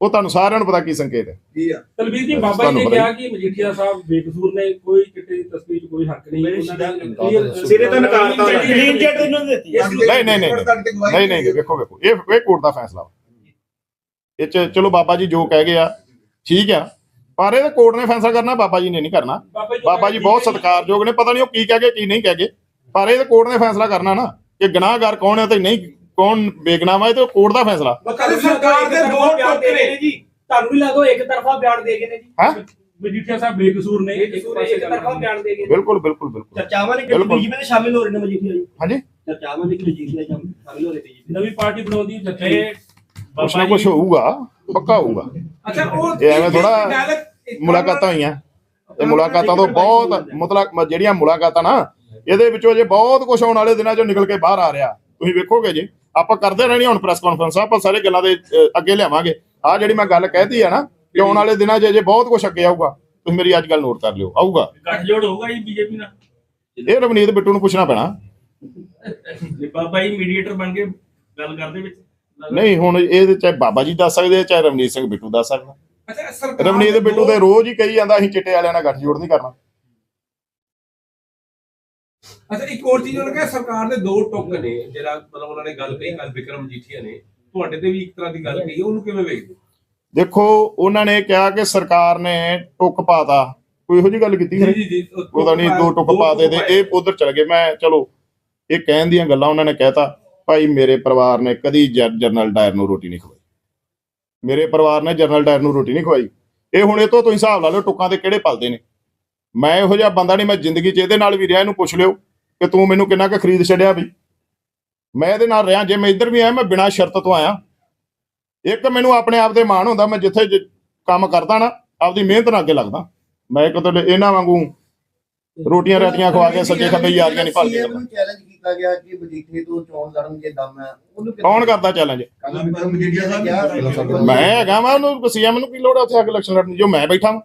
ਉਹ ਤੁਹਾਨੂੰ ਸਾਰਿਆਂ ਨੂੰ ਪਤਾ ਕੀ ਸੰਕੇਤ ਹੈ ਕੀ ਆ ਤਲਵੀਰ ਜੀ ਬਾਬਾ ਜੀ ਨੇ ਕਿਹਾ ਕਿ ਮਜੀਠੀਆ ਸਾਹਿਬ ਬੇਕਸੂਰ ਨੇ ਕੋਈ ਚਿੱਟੇ ਦੀ ਤਸਵੀਰ 'ਚ ਕੋਈ ਹੱਕ ਨਹੀਂ ਉਹਨਾਂ clear- ਸਿਰੇ ਤੋਂ ਨਕਾਰਤਾ ਉਹਨਾਂ ਨੇ। Clean chit ਇਹਨਾਂ ਨੇ ਦਿੱਤੀ। ਨਹੀਂ ਨਹੀਂ ਨਹੀਂ ਨਹੀਂ ਨਹੀਂ ਵੇਖੋ ਵੇਖੋ ਇਹ ਇਹ ਕੋਰਟ ਦਾ ਫੈਸਲਾ ਵਾ। ਇਹ ਚ ਚਲੋ ਬਾਬਾ ਜੀ ਜੋ ਕਹਿ ਗਏ ਆ ਠੀਕ ਆ ਪਰ ਇਹ ਕੋਰਟ ਨੇ ਫੈਸਲਾ ਕਰਨਾ ਬਾਬਾ ਜੀ ਨੇ ਨਹੀਂ ਕਰਨਾ। ਬਾਬਾ ਜੀ ਬਹੁਤ ਸਤਿਕਾਰਯੋਗ ਨੇ ਪਤਾ ਨਹੀਂ ਉਹ ਕੀ ਕਹਿ ਗਏ ਕੀ ਨਹੀਂ ਕਹਿ ਗਏ। ਪਰ ਇਹ ਕੋਰਟ ਨੇ ਫੈਸਲਾ ਕਰਨਾ ਨਾ ਕਿ ਗੁਨਾਹਗਾਰ ਕੌਣ ਹੈ ਤੇ ਨਹੀਂ ਕੌਣ ਬੇਗਨਾਮ ਹੈ ਤਾਂ ਕੋਰਟ ਦਾ ਫੈਸਲਾ। ਕਹਿੰਦੇ ਸਰਕਾਰ ਦੇ ਦੋ ਟੋਕੇ ਨੇ। ਜੀ। ਤੁਹਾਨੂੰ ਵੀ ਲੱਗਦਾ ਇੱਕ ਤਰਫਾ ਬਿਆਨ ਦੇ ਗਏ ਨੇ ਜੀ? ਹਾਂ? ਮਜੀਠੀਆ ਸਾਹਿਬ ਬੇਕਸੂਰ ਨੇ ਇੱਕ ਇੱਕ ਪਾਸੇ ਤਰਫਾ ਗੱਲ ਬਿਆਨ ਦੇ ਗਏ ਬਿਲਕੁਲ ਬਿਲਕੁਲ ਬਿਲਕੁਲ। ਚਰਚਾਵਾਂ ਨੇ ਬਿਲਕੁਲ। ਬੀਜੇਪੀ ਦੇ ਸ਼ਾਮਿਲ ਹੋ ਰਹੇ ਨੇ ਮਜੀਠੀਆ ਜੀ? ਹਾਂਜੀ? ਚਰਚਾਵਾਂ ਨੇ ਕਿ ਮਜੀਠੀਆ ਸ਼ਾਮਿਲ ਹੋ ਰਹੇ ਬੀਜੇਪੀ ਨਵੀਂ ਪਾਰਟੀ ਬਣਾਉਂਦੀ ਜੱਥੇ ਕੁਛ ਨਾ ਕੁਛ ਹੋਊਗਾ। ਪੱਕਾ ਹੋਊਗਾ। ਅੱਛਾ ਉਹ ਇਹ ਐਵੇਂ ਇੱਕ ਮੁਲਾਕਾਤਾਂ ਹੋਈਆਂ। ਤੇ ਮੁਲਾਕਾਤਾਂ ਤੋਂ ਬਹੁਤ ਮਤਲਬ ਜਿਹੜੀਆਂ ਮੁਲਾਕਾਤਾਂ ਨਾ ਇਹਦੇ ਵਿੱਚੋਂ ਜੇ ਬਹੁਤ ਕੁਝ ਆਉਣ ਵਾਲੇ ਦਿਨਾਂ ਚੋਂ ਨਿਕਲ ਕੇ ਬਾਹਰ ਆ ਰਿਹਾ। ਤੁਸੀਂ ਵੇਖੋਗੇ ਜੀ ਆਪਾਂ ਕਰਦੇ ਰਹਿਣੀ ਹੁਣ ਪ੍ਰੈਸ ਕਾਨਫਰੰਸ ਆਪਾਂ ਸਾਰੇ ਗੱਲਾਂ ਦੇ ਅੱਗੇ ਲਿਆਵਾਂਗੇ। ਆ ਜਿਹੜੀ ਮੈਂ ਗੱਲ ਕਹਿਤੀ ਆ ਨਾ ਕਿ ਆਉਣ ਵਾਲੇ ਦਿਨਾਂ 'ਚ ਜੇ ਬਹੁਤ ਕੁਝ ਅੱਗੇ ਆਊਗਾ। ਤੁਸੀਂ ਮੇਰੀ ਅੱਜ ਗੱਲ ਨੋਟ ਕਰ ਲਿਓ ਆਊਗਾ। ਗੱਠਜੋੜ ਹੋਊਗਾ ਜੀ ਬੀਜੇਪੀ ਨਾਲ? ਇਹ ਰਵਨੀਤ ਬਿੱਟੂ ਨੂੰ ਪੁੱਛਣਾ ਪੈਣਾ। ਜੇ ਬਾਬਾ ਜੀ ਮੀਡੀਏਟਰ ਬਣ ਕੇ ਗੱਲ ਕਰਦੇ ਵਿੱਚ। ਨਹੀਂ ਹੁਣ ਇਹ ਚਾਹੇ ਬਾਬਾ ਜੀ ਦੱਸ ਸਕਦੇ ਆ, ਚਾਹੇ ਰਵਨੀਤ ਸਿੰਘ ਬਿੱਟੂ ਦੱਸ ਸਕਦਾ ਅੱਛਾ ਸਰਕਾਰ ਰਵਨੀਤ ਬਿੱਟੂ ਦੋ- ਤੇ ਰੋਜ਼ ਹੀ ਕਹੀ ਜਾਂਦਾ ਅਸੀਂ ਚਿੱਟੇ ਵਾਲਿਆਂ ਨਾਲ ਗੱਠਜੋੜ ਨਹੀਂ ਕਰਨਾ। ਅੱਛਾ ਇੱਕ ਹੋਰ ਚੀਜ਼ ਉਹਨਾਂ ਕਹਿੰਦੇ ਸਰਕਾਰ ਦੇ ਦੋ ਟੁੱਕ ਨੇ। ਜਿਹੜਾ ਮਤਲਬ ਉਹਨਾਂ ਨੇ ਗੱਲ ਕਹੀ ਕੱਲ ਵਿਕਰਮ ਜੀਠੀਆ ਨੇ ਤੁਹਾਡੇ ਤੇ ਵੀ ਇੱਕ ਤਰ੍ਹਾਂ ਦੀ ਗੱਲ ਕਹੀ ਉਹਨੂੰ ਕਿਵੇਂ ਵੇਖਦੇ? ਦੇਖੋ ਉਹਨਾਂ ਨੇ ਕਿਹਾ ਕਿ ਸਰਕਾਰ ਨੇ ਟੁੱਕ ਪਾਤਾ। ਕੋਈ ਇਹੋ ਜੀ ਗੱਲ ਕੀਤੀ ਜੀ ਜੀ ਨਹੀਂ ਦੋ ਟੁੱਕ ਪਾ ਦੇ ਤੇ ਇਹ ਉਧਰ ਚਲ ਗਏ। ਮੈਂ ਚਲੋ ਇਹ ਕਹਿਣ ਦੀਆਂ ਗੱਲਾਂ ਉਹਨਾਂ ਨੇ ਕਹਿਤਾ। ਭਾਈ ਮੇਰੇ ਪਰਿਵਾਰ ਨੇ ਕਦੀ ਜਨਰਲ ਡਾਇਰ ਨੂੰ ਰੋਟੀ ਨਹੀਂ ਖਵਾਈ। ਮੇਰੇ ਪਰਿਵਾਰ ਨੇ ਜਨਰਲ ਡਾਇਰ ਨੂੰ ਰੋਟੀ ਨਹੀਂ ਖਵਾਈ। ਇਹ ਹੁਣ ਇਹ ਤੋਂ ਤੁਸੀਂ ਹਿਸਾਬ ਲਾ ਲਓ ਟੁੱਕਾਂ ਦੇ ਕਿਹੜੇ ਪਲਦੇ ਨੇ। ਮੈਂ ਇਹੋ ਜਿਹਾ ਬੰਦਾ ਨਹੀਂ, ਮੈਂ ਜ਼ਿੰਦਗੀ 'ਚ ਇਹਦੇ ਨਾਲ ਵੀ ਰਿਹਾ, ਇਹਨੂੰ ਪੁੱਛ ਲਿਓ ਕਿ ਤੂੰ ਮੈਨੂੰ ਕਿੰਨਾ ਕੁ ਖਰੀਦ ਛੱਡਿਆ ਵੀ। ਮੈਂ ਇਹਦੇ ਨਾਲ ਰਿਹਾ, ਜੇ ਮੈਂ ਇੱਧਰ ਵੀ ਆਇਆ, ਮੈਂ ਬਿਨਾਂ ਸ਼ਰਤ ਤੋਂ ਆਇਆ। ਇੱਕ ਮੈਨੂੰ ਆਪਣੇ ਆਪ ਤੇ ਮਾਣ ਹੁੰਦਾ, ਮੈਂ ਜਿੱਥੇ ਕੰਮ ਕਰਦਾ ਨਾ, ਆਪਦੀ ਮਿਹਨਤ ਨਾਲ ਅੱਗੇ ਲੱਗਦਾ। ਮੈਂ ਇੱਕ ਤੁਹਾਡੇ ਇਹਨਾਂ ਵਾਂਗੂ ਰੋਟੀਆਂ ਰਾਟੀਆਂ ਖਵਾ ਕੇ ਸੱਜੇ ਖੱਬੇ ਯਾਰੀਆਂ ਨਹੀਂ ਭਾਲਦੇ ਕੀਤਾ ਗਿਆ ਕਿ ਮਜੀਠੇ ਤੋਂ ਚੋਣ ਲੜਨਗੇ ਦਮ ਹੈ? ਉਹਨੂੰ ਕੌਣ ਕਰਦਾ ਚੈਲੰਜ ਮਜੀਠੀਆ ਸਾਹਿਬ। ਮੈਂ ਹੈਗਾ ਮੈਂ ਉਹਨੂੰ ਸੀਐਮ ਨੂੰ ਕੀ ਲੋੜ ਆ ਉੱਥੇ ਆ ਕੇ ਇਲੈਕਸ਼ਨ ਲੜਨ ਦੀ? ਜੋ ਮੈਂ ਬੈਠਾ ਵਾਂ।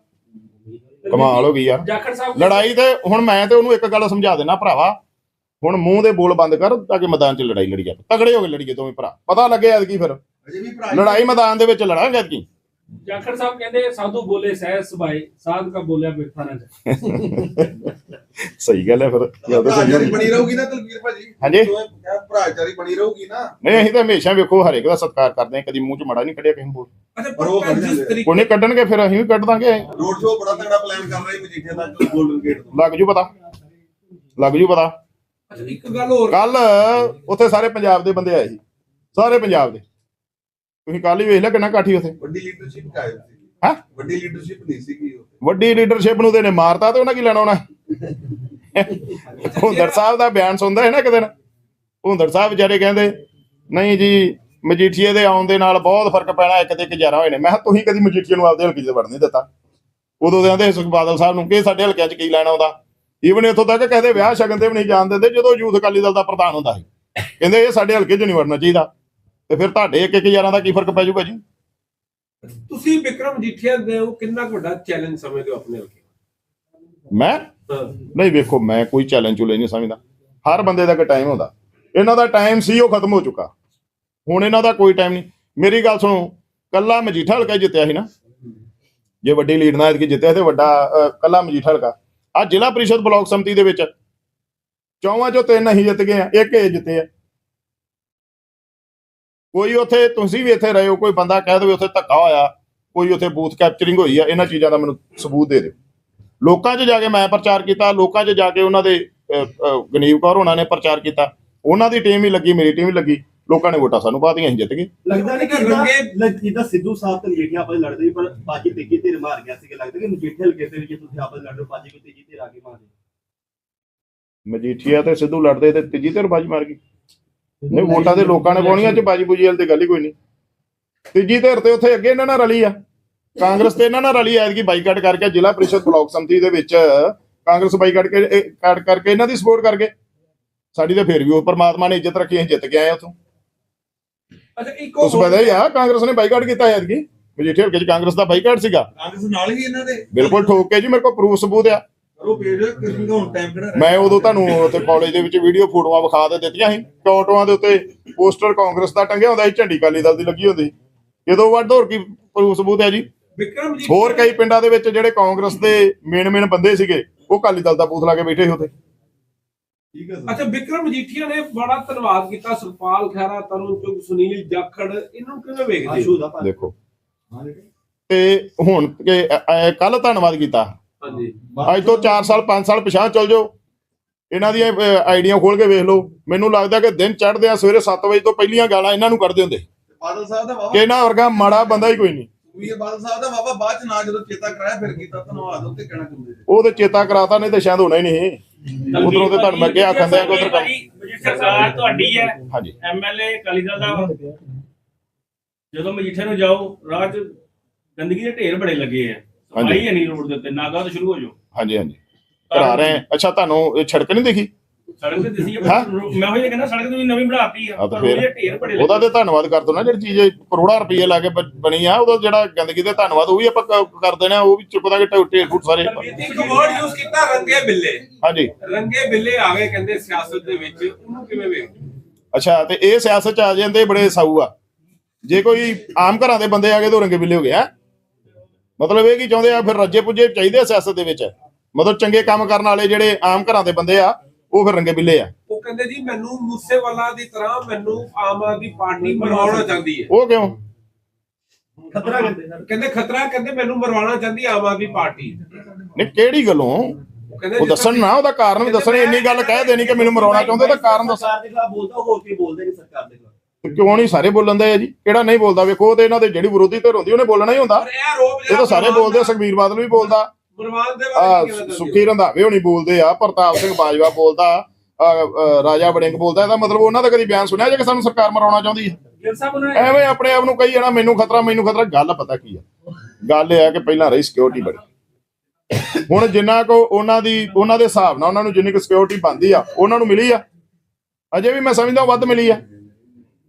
ਕਮਾਲ ਹੋ ਗਈ ਯਾਰ। ਜਾਖੜ ਸਾਹਿਬ ਲੜਾਈ ਤੇ ਹੁਣ ਮੈਂ ਤੇ ਉਹਨੂੰ ਇੱਕ ਗੱਲ ਸਮਝਾ ਦੇਣਾ ਭਰਾਵਾ। ਹੁਣ ਮੂੰਹ ਦੇ ਬੋਲ ਬੰਦ ਕਰ ਤਾਂ ਕਿ ਮੈਦਾਨ 'ਚ ਲੜਾਈ ਲੜੀ ਜਾਵੇ। ਤਗੜੇ ਹੋ ਕੇ ਲੜੀਏ ਦੋਵੇਂ ਭਰਾ। ਪਤਾ ਲੱਗੇ ਐਤਕੀ ਫਿਰ। ਅਜੇ ਵੀ ਭਰਾ ਲੜਾਈ ਮੈਦਾਨ ਦੇ ਵਿੱਚ ਲੜਾਂਗੇ ਐਤਕੀ। ਜਾਖੜ ਸਾਹਿਬ ਕਹਿੰਦੇ ਸਾਧੂ ਬੋਲੇ ਸਹਿ ਸੁਭਾਈ ਸਾਧ ਕਾ ਬੋਲਿਆ ਬਿਰਥਾ ਨਾ ਜਾਏ। ਸਹੀ ਗੱਲ ਹੈ ਫਿਰ ਜਾਂ ਤਾਂ ਭਰਾਚਾਰੀ ਸਮਝ- ਬਣੀ ਰਹੂਗੀ ਨਾ ਤਲਵੀਰ ਭਾਜੀ। ਹਾਂਜੀ। ਭਰਾਚਾਰੀ ਬਣੀ ਰਹੂਗੀ ਨਾ। ਨਹੀਂ ਅਸੀਂ ਤਾਂ ਹਮੇਸ਼ਾ ਵੇਖੋ ਹਰੇਕ ਦਾ ਸਤਿਕਾਰ ਕਰਦੇ ਹਾਂ ਕਦੀ ਮੂੰਹ 'ਚ ਮੜਾ ਨਹੀਂ ਕੱਢਿਆ ਕਿਸੇ ਨੂੰ ਬੋਲ। ਅੱਛਾ ਪਰ ਉਹ ਕੱਢ ਜਿਸ। ਤਰੀਕੇ ਕੱਢਣਗੇ ਫਿਰ ਅਸੀਂ ਵੀ ਕੱਢ ਦਾਂਗੇ। ਰੋਡ ਸ਼ੋਅ ਬੜਾ ਤਗੜਾ ਪਲਾਨ ਕਰ ਰਹੀ ਮਜੀਠੀਆ ਦਾ ਗੋਲਡਨ ਗੇਟ ਤੋਂ। ਲੱਗ ਜੂ ਪਤਾ। ਲੱਗ ਜੂ ਪਤਾ। ਅੱਛਾ ਇੱਕ ਗੱਲ ਹੋਰ। ਕੱਲ ਉੱਥੇ ਸਾਰੇ ਪੰਜਾਬ ਦੇ ਬੰਦੇ ਆਏ ਸੀ। ਸਾਰੇ ਪੰਜਾਬ ਦੇ। ਤੁਸੀਂ ਕੱਲ ਹੀ ਵੇਖ ਲਿਆ ਕਿੰਨਾ ਇਕੱਠੀ ਉੱਥੇ। ਵੱਡੀ ਲੀਡਰਸ਼ਿਪ ਕਾਇਮ ਸੀ ਹੈਂ? ਵੱਡੀ ਲੀਡਰਸ਼ਿਪ ਨਹੀਂ ਸੀਗੀ ਉੱਥੇ ਵੱਡੀ ਲੀਡਰਸ਼ਿਪ ਨੂੰ ਤੇ ਨੇ ਮਾਰਤਾ ਤੇ ਉਹਨਾਂ ਕੀ ਲੈਣਾ ਉਹਨਾਂ ਹੁੰਦਰ ਸਾਹਿਬ ਦਾ ਬਿਆਨ ਸੁਣਦਾ ਹੈ ਨਾ ਇੱਕ ਦਿਨ। ਹੁੰਦਰ ਸਾਹਿਬ ਵਿਚਾਰੇ ਕਹਿੰਦੇ ਨਹੀਂ ਜੀ ਮਜੀਠੀਏ ਦੇ ਆਉਣ ਦੇ ਨਾਲ ਬਹੁਤ ਫ਼ਰਕ ਪੈਣਾ ਇੱਕ ਤੇ ਇੱਕ ਗਿਆਰਾਂ ਹੋਏ ਨੇ। ਮੈਂ ਕਿਹਾ ਤੁਸੀਂ ਕਦੀ ਮਜੀਠੀਏ ਨੂੰ ਆਪਦੇ ਹਲਕੇ 'ਚ ਵੜਨ ਨਹੀਂ ਦਿੱਤਾ? ਉਦੋਂ ਦੇ ਆਂਦੇ ਸੁਖ ਬਾਦਲ ਸਾਹਿਬ ਨੂੰ ਕਿ ਸਾਡੇ ਹਲਕਿਆਂ 'ਚ ਕੀ ਲੈਣਾ ਆਉਂਦਾ? ਈਵਨ ਇੱਥੋਂ ਤੱਕ ਕਹਿੰਦੇ ਵਿਆਹ ਸ਼ਗਨ ਤੇ ਵੀ ਨਹੀਂ ਜਾਣ ਦਿੰਦੇ ਜਦੋਂ ਯੂਥ ਅਕਾਲੀ ਦਲ ਦਾ ਪ੍ਰਧਾਨ ਹੁੰਦਾ ਸੀ। ਕਹਿੰਦੇ ਇਹ ਸਾਡੇ ਹਲਕੇ 'ਚ ਨਹੀਂ ਵੜਨਾ ਚਾਹੀਦਾ। ਤੇ ਫਿਰ ਤੁਹਾਡੇ ਇੱਕ ਇੱਕ ਗਿਆਰਾਂ ਦਾ ਕੀ ਫ਼ਰਕ ਪੈ ਜਾਊਗਾ ਜੀ? ਤੁਸੀਂ ਵਿਕਰਮ ਜੀਠੀਆ ਦੇ ਉਹ ਕਿੰਨਾ ਕੁ ਵੱਡਾ ਚੈਲੰਜ ਸਮਝਦੇ ਹੋ ਆਪਣੇ ਹਲਕੇ ਮੈਂ? ਨਹੀਂ ਵੇਖੋ ਮੈਂ ਕੋਈ ਚੈਲੰਜ ਚੁਲੇ ਨਹੀਂ ਸਮਝਦਾ। ਹਰ ਬੰਦੇ ਦਾ ਇੱਕ ਟਾਈਮ ਹੁੰਦਾ। ਇਹਨਾਂ ਦਾ ਟਾਈਮ ਸੀ ਉਹ ਖਤਮ ਹੋ ਚੁੱਕਾ। ਹੁਣ ਇਹਨਾਂ ਦਾ ਕੋਈ ਟਾਈਮ ਨਹੀਂ। ਮੇਰੀ ਗੱਲ ਸੁਣੋ ਕੱਲਾ ਮਜੀਠਾ ਹਲਕਾ ਜਿੱਤਿਆ ਸੀ ਨਾ। ਜੇ ਵੱਡੀ ਲੀਡ ਨਾਲ ਐਤਕੀ ਜਿੱਤਿਆ ਤੇ ਵੱਡਾ ਕੱਲਾ ਮਜੀਠਾ ਹਲਕਾ। ਆ ਜ਼ਿਲ੍ਹਾ ਪ੍ਰੀਸ਼ਦ ਬਲਾਕ ਸੰਮਤੀ ਦੇ ਵਿੱਚ ਚੌਵਾਂ ਚੋਂ ਤਿੰਨ ਅਸੀਂ ਜਿੱਤ ਗਏ ਆ ਇੱਕ ਇਹ ਜਿੱਤੇ ਆ। ਕੋਈ ਉੱਥੇ ਤੁਸੀਂ ਵੀ ਇੱਥੇ ਰਹੇ ਹੋ ਕੋਈ ਬੰਦਾ ਕਹਿ ਦੇਵੇ ਉੱਥੇ ਧੱਕਾ ਹੋਇਆ ਕੋਈ ਉੱਥੇ ਬੂਥ ਕੈਪਚਰਿੰਗ ਹੋਈ ਆ ਇਹਨਾਂ ਚੀਜ਼ਾਂ ਦਾ ਮੈਨੂੰ ਸਬੂਤ ਦੇ ਦਿਓ। ਲੋਕਾਂ 'ਚ ਜਾ ਕੇ ਮੈਂ ਪ੍ਰਚਾਰ ਕੀਤਾ ਲੋਕਾਂ 'ਚ ਜਾ ਕੇ ਉਹਨਾਂ ਦੇ ਗਨੀਵ ਕੌਰ ਹੋਣਾ ਨੇ ਪ੍ਰਚਾਰ ਕੀਤਾ। ਉਹਨਾਂ ਦੀ ਟੀਮ ਵੀ ਲੱਗੀ ਮੇਰੀ ਟੀਮ ਵੀ ਲੱਗੀ ਲੋਕਾਂ ਨੇ ਵੋਟਾਂ ਸਾਨੂੰ ਪਾਤੀਆਂ ਅਸੀਂ ਜਿੱਤ ਗਏ। ਲੱਗਦਾ ਨਹੀਂ ਕਿ ਰੰਗੇ- ਜਿੱਦਾਂ ਸਿੱਧੂ ਸਾਹਿਬ ਤੇ ਮਜੀਠੀਆ ਆਪਸ ਲੜਦੇ ਸੀ, ਪਰ ਬਾਜੀ ਤੇਜੀ ਤੇ ਮਾਰ ਗਿਆ ਸੀ ਲੱਗਦਾ ਕਿ ਮਜੀਠੀਆ ਹਲਕੇ ਤੇ ਵੀ ਜੇ ਤੁਸੀਂ ਆਪਸ ਲੜਦੇ ਹੋ ਬਾਜੀ ਕੋਈ ਤੇਜੀ ਤੇ ਆ ਕੇ ਮਾਰਦੇ ਮਜੀਠੀਆ ਤੇ ਸਿੱਧੂ ਲੜਦੇ ਤੇ ਤੀਜੀ ਧਿਰ ਬਾਜੀ ਮਾਰ ਗਈ। ਨਹੀਂ ਵੋਟਾਂ ਦੇ ਲੋਕਾਂ ਨੇ ਪਾਉਣੀਆਂ ਚ ਬਾਜੀ ਬੂਜੀ ਵਾਲੀ ਤੇ ਗੱਲ ਹੀ ਕੋਈ ਨਹੀਂ। ਤੀਜੀ ਧਿਰ ਤੇ ਉੱਥੇ ਅੱਗੇ ਇਹਨਾਂ ਨਾਲ ਰਲੀ ਆ। ਕਾਂਗਰਸ ਤੇ ਇਹਨਾਂ ਨਾਲ ਰਲੀ ਐਤਕੀ ਬਾਈਕਾਟ ਕਰਕੇ ਜ਼ਿਲ੍ਹਾ ਪ੍ਰੀਸ਼ਦ ਬਲਾਕ ਸੰਮਤੀ ਦੇ ਵਿੱਚ ਕਾਂਗਰਸ ਬਾਈਕਾਟ ਕਾਟ ਕਰਕੇ ਇਹਨਾਂ ਦੀ ਸਪੋਰਟ ਕਰਕੇ। ਸਾਡੀ ਤੇ ਫਿਰ ਵੀ ਉਹ ਪਰਮਾਤਮਾ ਨੇ ਇੱਜ਼ਤ ਰੱਖੀ ਅਸੀਂ ਜਿੱਤ ਕੇ ਆਏ ਉੱਥੋਂ। ਅੱਛਾ ਇੱਕ ਉਸ ਪਤਾ ਹੀ ਆ ਕਾਂਗਰਸ ਨੇ ਬਾਈਕਾਟ ਕੀਤਾ ਐਤਕੀ। ਮਜੀਠੇ ਹਲਕੇ ਚ ਕਾਂਗਰਸ ਦਾ ਬਾਈਕਾਟ ਸੀਗਾ। ਕਾਂਗਰਸ ਨਾਲ ਹੀ ਇਹਨਾਂ ਦੇ। ਬਿਲਕੁਲ ਠੋਕ ਕੇ ਜੀ ਮੇਰੇ ਕੋਲ ਪ੍ਰੂਫ ਸਬੂਤ ਆ। ਕਰੋ ਪੇਜ ਕਿਸੇ ਦਾ ਹੁਣ ਟਾਈਮ ਕਿਹੜਾ ਮੈਂ ਉਦੋਂ ਤੁਹਾਨੂੰ ਉੱਥੇ ਕਾਲਜ ਦੇ ਵਿੱਚ ਵੀਡੀਓ ਫੋਟੋਆਂ ਵਿਖਾ ਦੇ ਦਿੱਤੀਆਂ ਸੀ। ਫੋਟੋਆਂ ਦੇ ਉੱਤੇ ਪੋਸਟਰ ਕਾਂਗਰਸ ਦਾ ਟੰਗਿਆ ਹੁੰਦਾ ਸੀ ਝੰਡੀ ਕਾਲੀ ਦਲ ਦੀ ਲੱਗੀ ਹੁੰਦੀ ਜਦੋਂ ਵੱਧ ਹੋਰ ਕੀ ਪ੍ਰੂਫ ਸਬੂਤ ਹੈ ਜੀ? ਵਿਕਰਮ ਜੀ ਹੋਰ ਕਈ ਪਿੰਡਾਂ ਦੇ ਵਿੱਚ ਜਿਹੜੇ ਕਾਂਗਰਸ ਦੇ ਮੇਨ ਮੇਨ ਬੰਦੇ ਸੀਗੇ ਉਹ ਕਾਲੀ ਦਲ ਦਾ ਬੂਥ ਲਾ ਕੇ ਬੈਠੇ ਸੀ ਉੱਥੇ। ਠੀਕ ਹੈ ਸਰ। ਅੱਛਾ ਵਿਕਰਮ ਮਜੀਠੀਆ ਨੇ ਬੜਾ ਧੰਨਵਾਦ ਕੀਤਾ ਸੁਖਪਾਲ ਖਹਿਰਾ ਤਰੁਣ ਚੁਗ ਸੁਨੀਲ ਜਾਖੜ ਇਹਨਾਂ ਨੂੰ ਕਿਵੇਂ ਵੇਖਦੇ? ਦੇਖੋ। ਤੇ ਹੁਣ ਕੱਲ ਧੰਨਵਾਦ ਕੀਤਾ। ਹਾਂਜੀ। ਅੱਜ ਤੋਂ 4 ਸਾਲ 5 ਸਾਲ ਪਿਛਾਂ ਚਲ ਜਾਓ। ਇਹਨਾਂ ਦੀਆਂ ਆਈਡੀਆਂ ਖੋਲ ਕੇ ਵੇਖ ਲਓ। ਮੈਨੂੰ ਲੱਗਦਾ ਕਿ ਦਿਨ ਚੜ੍ਹਦੇ ਆ ਸਵੇਰੇ 7 ਵਜੇ ਤੋਂ ਪਹਿਲੀਆਂ ਗਾਲਾਂ ਇਹਨਾਂ ਨੂੰ ਕੱਢਦੇ ਹੁੰਦੇ। ਬਾਦਲ ਸਾਹਿਬ ਦਾ ਕਿ ਵਾਵਾ ਇਹਨਾਂ ਵਰਗਾ ਮਾੜਾ ਬੰਦਾ ਹੀ ਕੋਈ ਨਹੀਂ। ਵੀਰ ਬਾਦਲ ਸਾਹਿਬ ਦਾ ਵਾਵਾ ਬਾਅਦ ਚ ਨਾ ਜਦੋਂ ਚੇਤਾ ਕਰਾਇਆ ਫਿਰ ਕੀਤਾ ਧੰਨਵਾਦ ਉੱਤੇ ਕਹਿਣਾ ਚਾਹੁੰਦੇ ਉਹ ਤੇ ਚੇਤਾ ਕਰਾਤਾ ਨਹੀਂ ਤੇ ਸ਼ਾਇਦ ਹੋਣਾ ਹੀ ਨਹੀਂ। ਉਧਰੋਂ ਤੇ ਤੁਹਾਨੂੰ ਮੈਂ ਕਿਹਾ ਆਖੰਦੇ ਆ ਕਿ ਉਧਰ ਕੰਮ ਸਰਕਾਰ ਤੁਹਾਡੀ ਹੈ। ਹਾਂਜੀ। ਐਮਐਲਏ ਅਕਾਲੀ ਦਲ ਦਾ। ਜਦੋਂ ਮਜੀਠੇ ਨੂੰ ਜਾਓ ਰਾਹ 'ਚ ਗੰਦਗੀ ਦੇ ਢੇਰ ਬੜੇ ਲੱਗੇ ਆ। ਸਫ਼ਾਈ ਹੈ ਨਹੀਂ ਰੋਡ ਦੇ ਉੱਤੇ ਨਾਗਾ ਤੋਂ ਸ਼ੁਰੂ ਹੋ ਜਾਓ। ਹਾਂਜੀ ਹਾਂਜੀ। ਕਰਾ ਰਹੇ। ਅੱਛਾ ਤੁਹਾਨੂੰ ਇਹ ਸੜਕ ਨਹੀਂ ਦਿਖੀ? ਸੜਕ ਤੇ ਦਿਸੀ ਹਾਂ। ਮੈਂ ਉਹ ਕਹਿੰਦਾ ਸੜਕ ਤੇ ਵੀ ਨਵੀਂ ਬਣਾਤੀ ਆ ਹਾਂ ਤਾਂ ਪਰ ਉਹਦੇ। ਢੇਰ ਬੜੇ ਉਹਦਾ ਲੱਗੇ। ਤੇ ਧੰਨਵਾਦ ਕਰ ਦੋ ਨਾ ਜਿਹੜੀ ਚੀਜ਼ ਕਰੋੜਾਂ ਰੁਪਏ ਲਾ ਕੇ ਬ- ਬਣੀ ਆ ਉਹਦਾ ਜਿਹੜਾ ਗੰਦਗੀ ਤੇ ਧੰਨਵਾਦ ਉਹ ਵੀ ਆਪਾਂ ਕ- ਕਰ ਦੇਣਾ ਉਹ ਵੀ ਚੁੱਕ ਦਾਂਗੇ ਢੇ ਢੇਰ ਫੁੱਟ ਸਾਰੇ। ਇੱਕ ਵਰਡ ਯੂਜ਼ ਕੀਤਾ ਰੰਗੇ ਬਿੱਲੇ। ਹਾਂਜੀ। ਰੰਗੇ ਬਿੱਲੇ ਆ ਗਏ ਕਹਿੰਦੇ ਸਿਆਸਤ ਦੇ ਵਿੱਚ ਉਹਨੂੰ ਕਿਵੇਂ ਵੇਖਦੇ? ਹੋ? ਅੱਛਾ ਤੇ ਇਹ ਸਿਆਸਤ ਚ ਆ ਜਾਂਦੇ ਬੜੇ ਸਾਊ ਆ। ਜੇ ਕੋਈ ਆਮ ਘਰਾਂ ਦੇ ਬੰਦੇ ਆ ਗਏ ਤਾਂ ਰੰਗੇ ਬਿੱਲੇ ਹੋ ਗਏ ਮਤਲਬ ਇਹ ਕੀ ਚਾਹੁੰਦੇ ਆ ਫਿਰ ਰੱਜੇ ਪੁੱਜੇ ਚਾਹੀਦੇ ਆ ਸਿਆਸਤ ਦੇ ਵਿੱਚ? ਮਤਲਬ ਚੰਗੇ ਕੰਮ ਕਰਨ ਵਾਲੇ ਜਿਹੜੇ ਆਮ ਘਰਾਂ ਦੇ ਬੰਦੇ ਆ ਉਹ ਫਿਰ ਰੰਗੇ ਬਿੱਲੇ ਆ। ਉਹ ਕਹਿੰਦੇ ਜੀ ਮੈਨੂੰ ਮੂਸੇਵਾਲਾ ਦੀ ਤਰ੍ਹਾਂ ਮੈਨੂੰ ਆਮ ਆਦਮੀ ਪਾਰਟੀ ਮਰਵਾਉਣਾ ਚਾਹੁੰਦੀ ਹੈ। ਉਹ ਕਿਉਂ? ਖਤਰਾ ਕਹਿੰਦੇ ਸਰ ਕਹਿੰਦੇ ਖਤਰਾ ਕਹਿੰਦੇ ਮੈਨੂੰ ਮਰਵਾਉਣਾ ਚਾਹੁੰਦੀ ਆਮ ਆਦਮੀ ਪਾਰਟੀ। ਨਹੀਂ ਕਿਹੜੀ ਗੱਲੋਂ? ਉਹ ਦੱਸਣ ਨਾ ਉਹਦਾ ਕਾਰਨ ਵੀ ਦੱਸਣ ਇੰਨੀ ਗੱਲ ਕਹਿ ਦੇਣੀ ਕਿ ਮੈਨੂੰ ਮਰਾਉਣਾ ਚਾਹੁੰਦੇ ਤਾਂ ਕਾਰਨ ਦੱਸ। ਸਰਕਾਰ ਦੇ ਖਿਲਾਫ ਬੋਲਦਾ ਹੋਰ ਕੀ ਬੋਲਦੇ ਨਹੀਂ ਸਰਕਾਰ ਦੇ ਖਿਲਾਫ? ਕਿਉਂ ਨਹੀਂ ਸਾਰੇ ਬੋਲਣ ਦੇ ਆ ਜੀ? ਕਿਹੜਾ ਨਹੀਂ ਬੋਲਦਾ? ਵੇਖੋ ਉਹ ਤੇ ਇਹਨਾਂ ਦੇ ਜਿਹੜੀ ਵਿਰੋਧੀ ਧਿਰ ਹੁੰਦੀ ਉਹਨੇ ਬੋਲਣਾ ਹੀ ਹੁੰਦਾ। ਇਹ ਤਾਂ ਸਾਰੇ ਬੋਲਦੇ ਸੁਖਬੀਰ ਬਾਦਲ ਵੀ ਬੋਲਦਾ। ਮਰਵਾਨ ਦੇ ਬਾਰੇ ਸੁਖੀ ਰੰਧਾਵੇ ਹੋਣੀ ਬੋਲਦੇ ਆ ਪ੍ਰਤਾਪ ਸਿੰਘ ਬਾਜਵਾ ਬੋਲਦਾ ਰਾਜਾ ਵੜਿੰਗ ਬੋਲਦਾ ਇਹਦਾ ਮਤਲਬ ਉਹਨਾਂ ਦਾ ਕਦੀ ਬਿਆਨ ਸੁਣਿਆ ਜੇ ਕਿ ਸਾਨੂੰ ਸਰਕਾਰ ਮਰਾਉਣਾ ਚਾਹੁੰਦੀ ਹੈ ਐਵੇਂ ਆਪਣੇ ਆਪ ਨੂੰ ਕਹੀ ਜਾਣਾ ਮੈਨੂੰ ਖਤਰਾ ਮੈਨੂੰ ਖਤਰਾ ਗੱਲ ਪਤਾ ਕੀ ਆ? ਗੱਲ ਇਹ ਆ ਕਿ ਪਹਿਲਾਂ ਰਹੀ ਸਿਕਿਉਰਿਟੀ ਬੜੀ। ਹੁਣ ਜਿੰਨਾ ਕੋ ਉਹਨਾਂ ਦੀ ਉਹਨਾਂ ਦੇ ਹਿਸਾਬ ਨਾਲ ਉਹਨਾਂ ਨੂੰ ਜਿੰਨੀ ਕੁ ਸਿਕਿਉਰਿਟੀ ਬੰਦੀ ਆ ਉਹਨਾਂ ਨੂੰ ਮਿਲੀ ਆ। ਅਜੇ ਵੀ ਮੈਂ ਸਮਝਦਾ ਵੱਧ ਮਿਲੀ ਆ।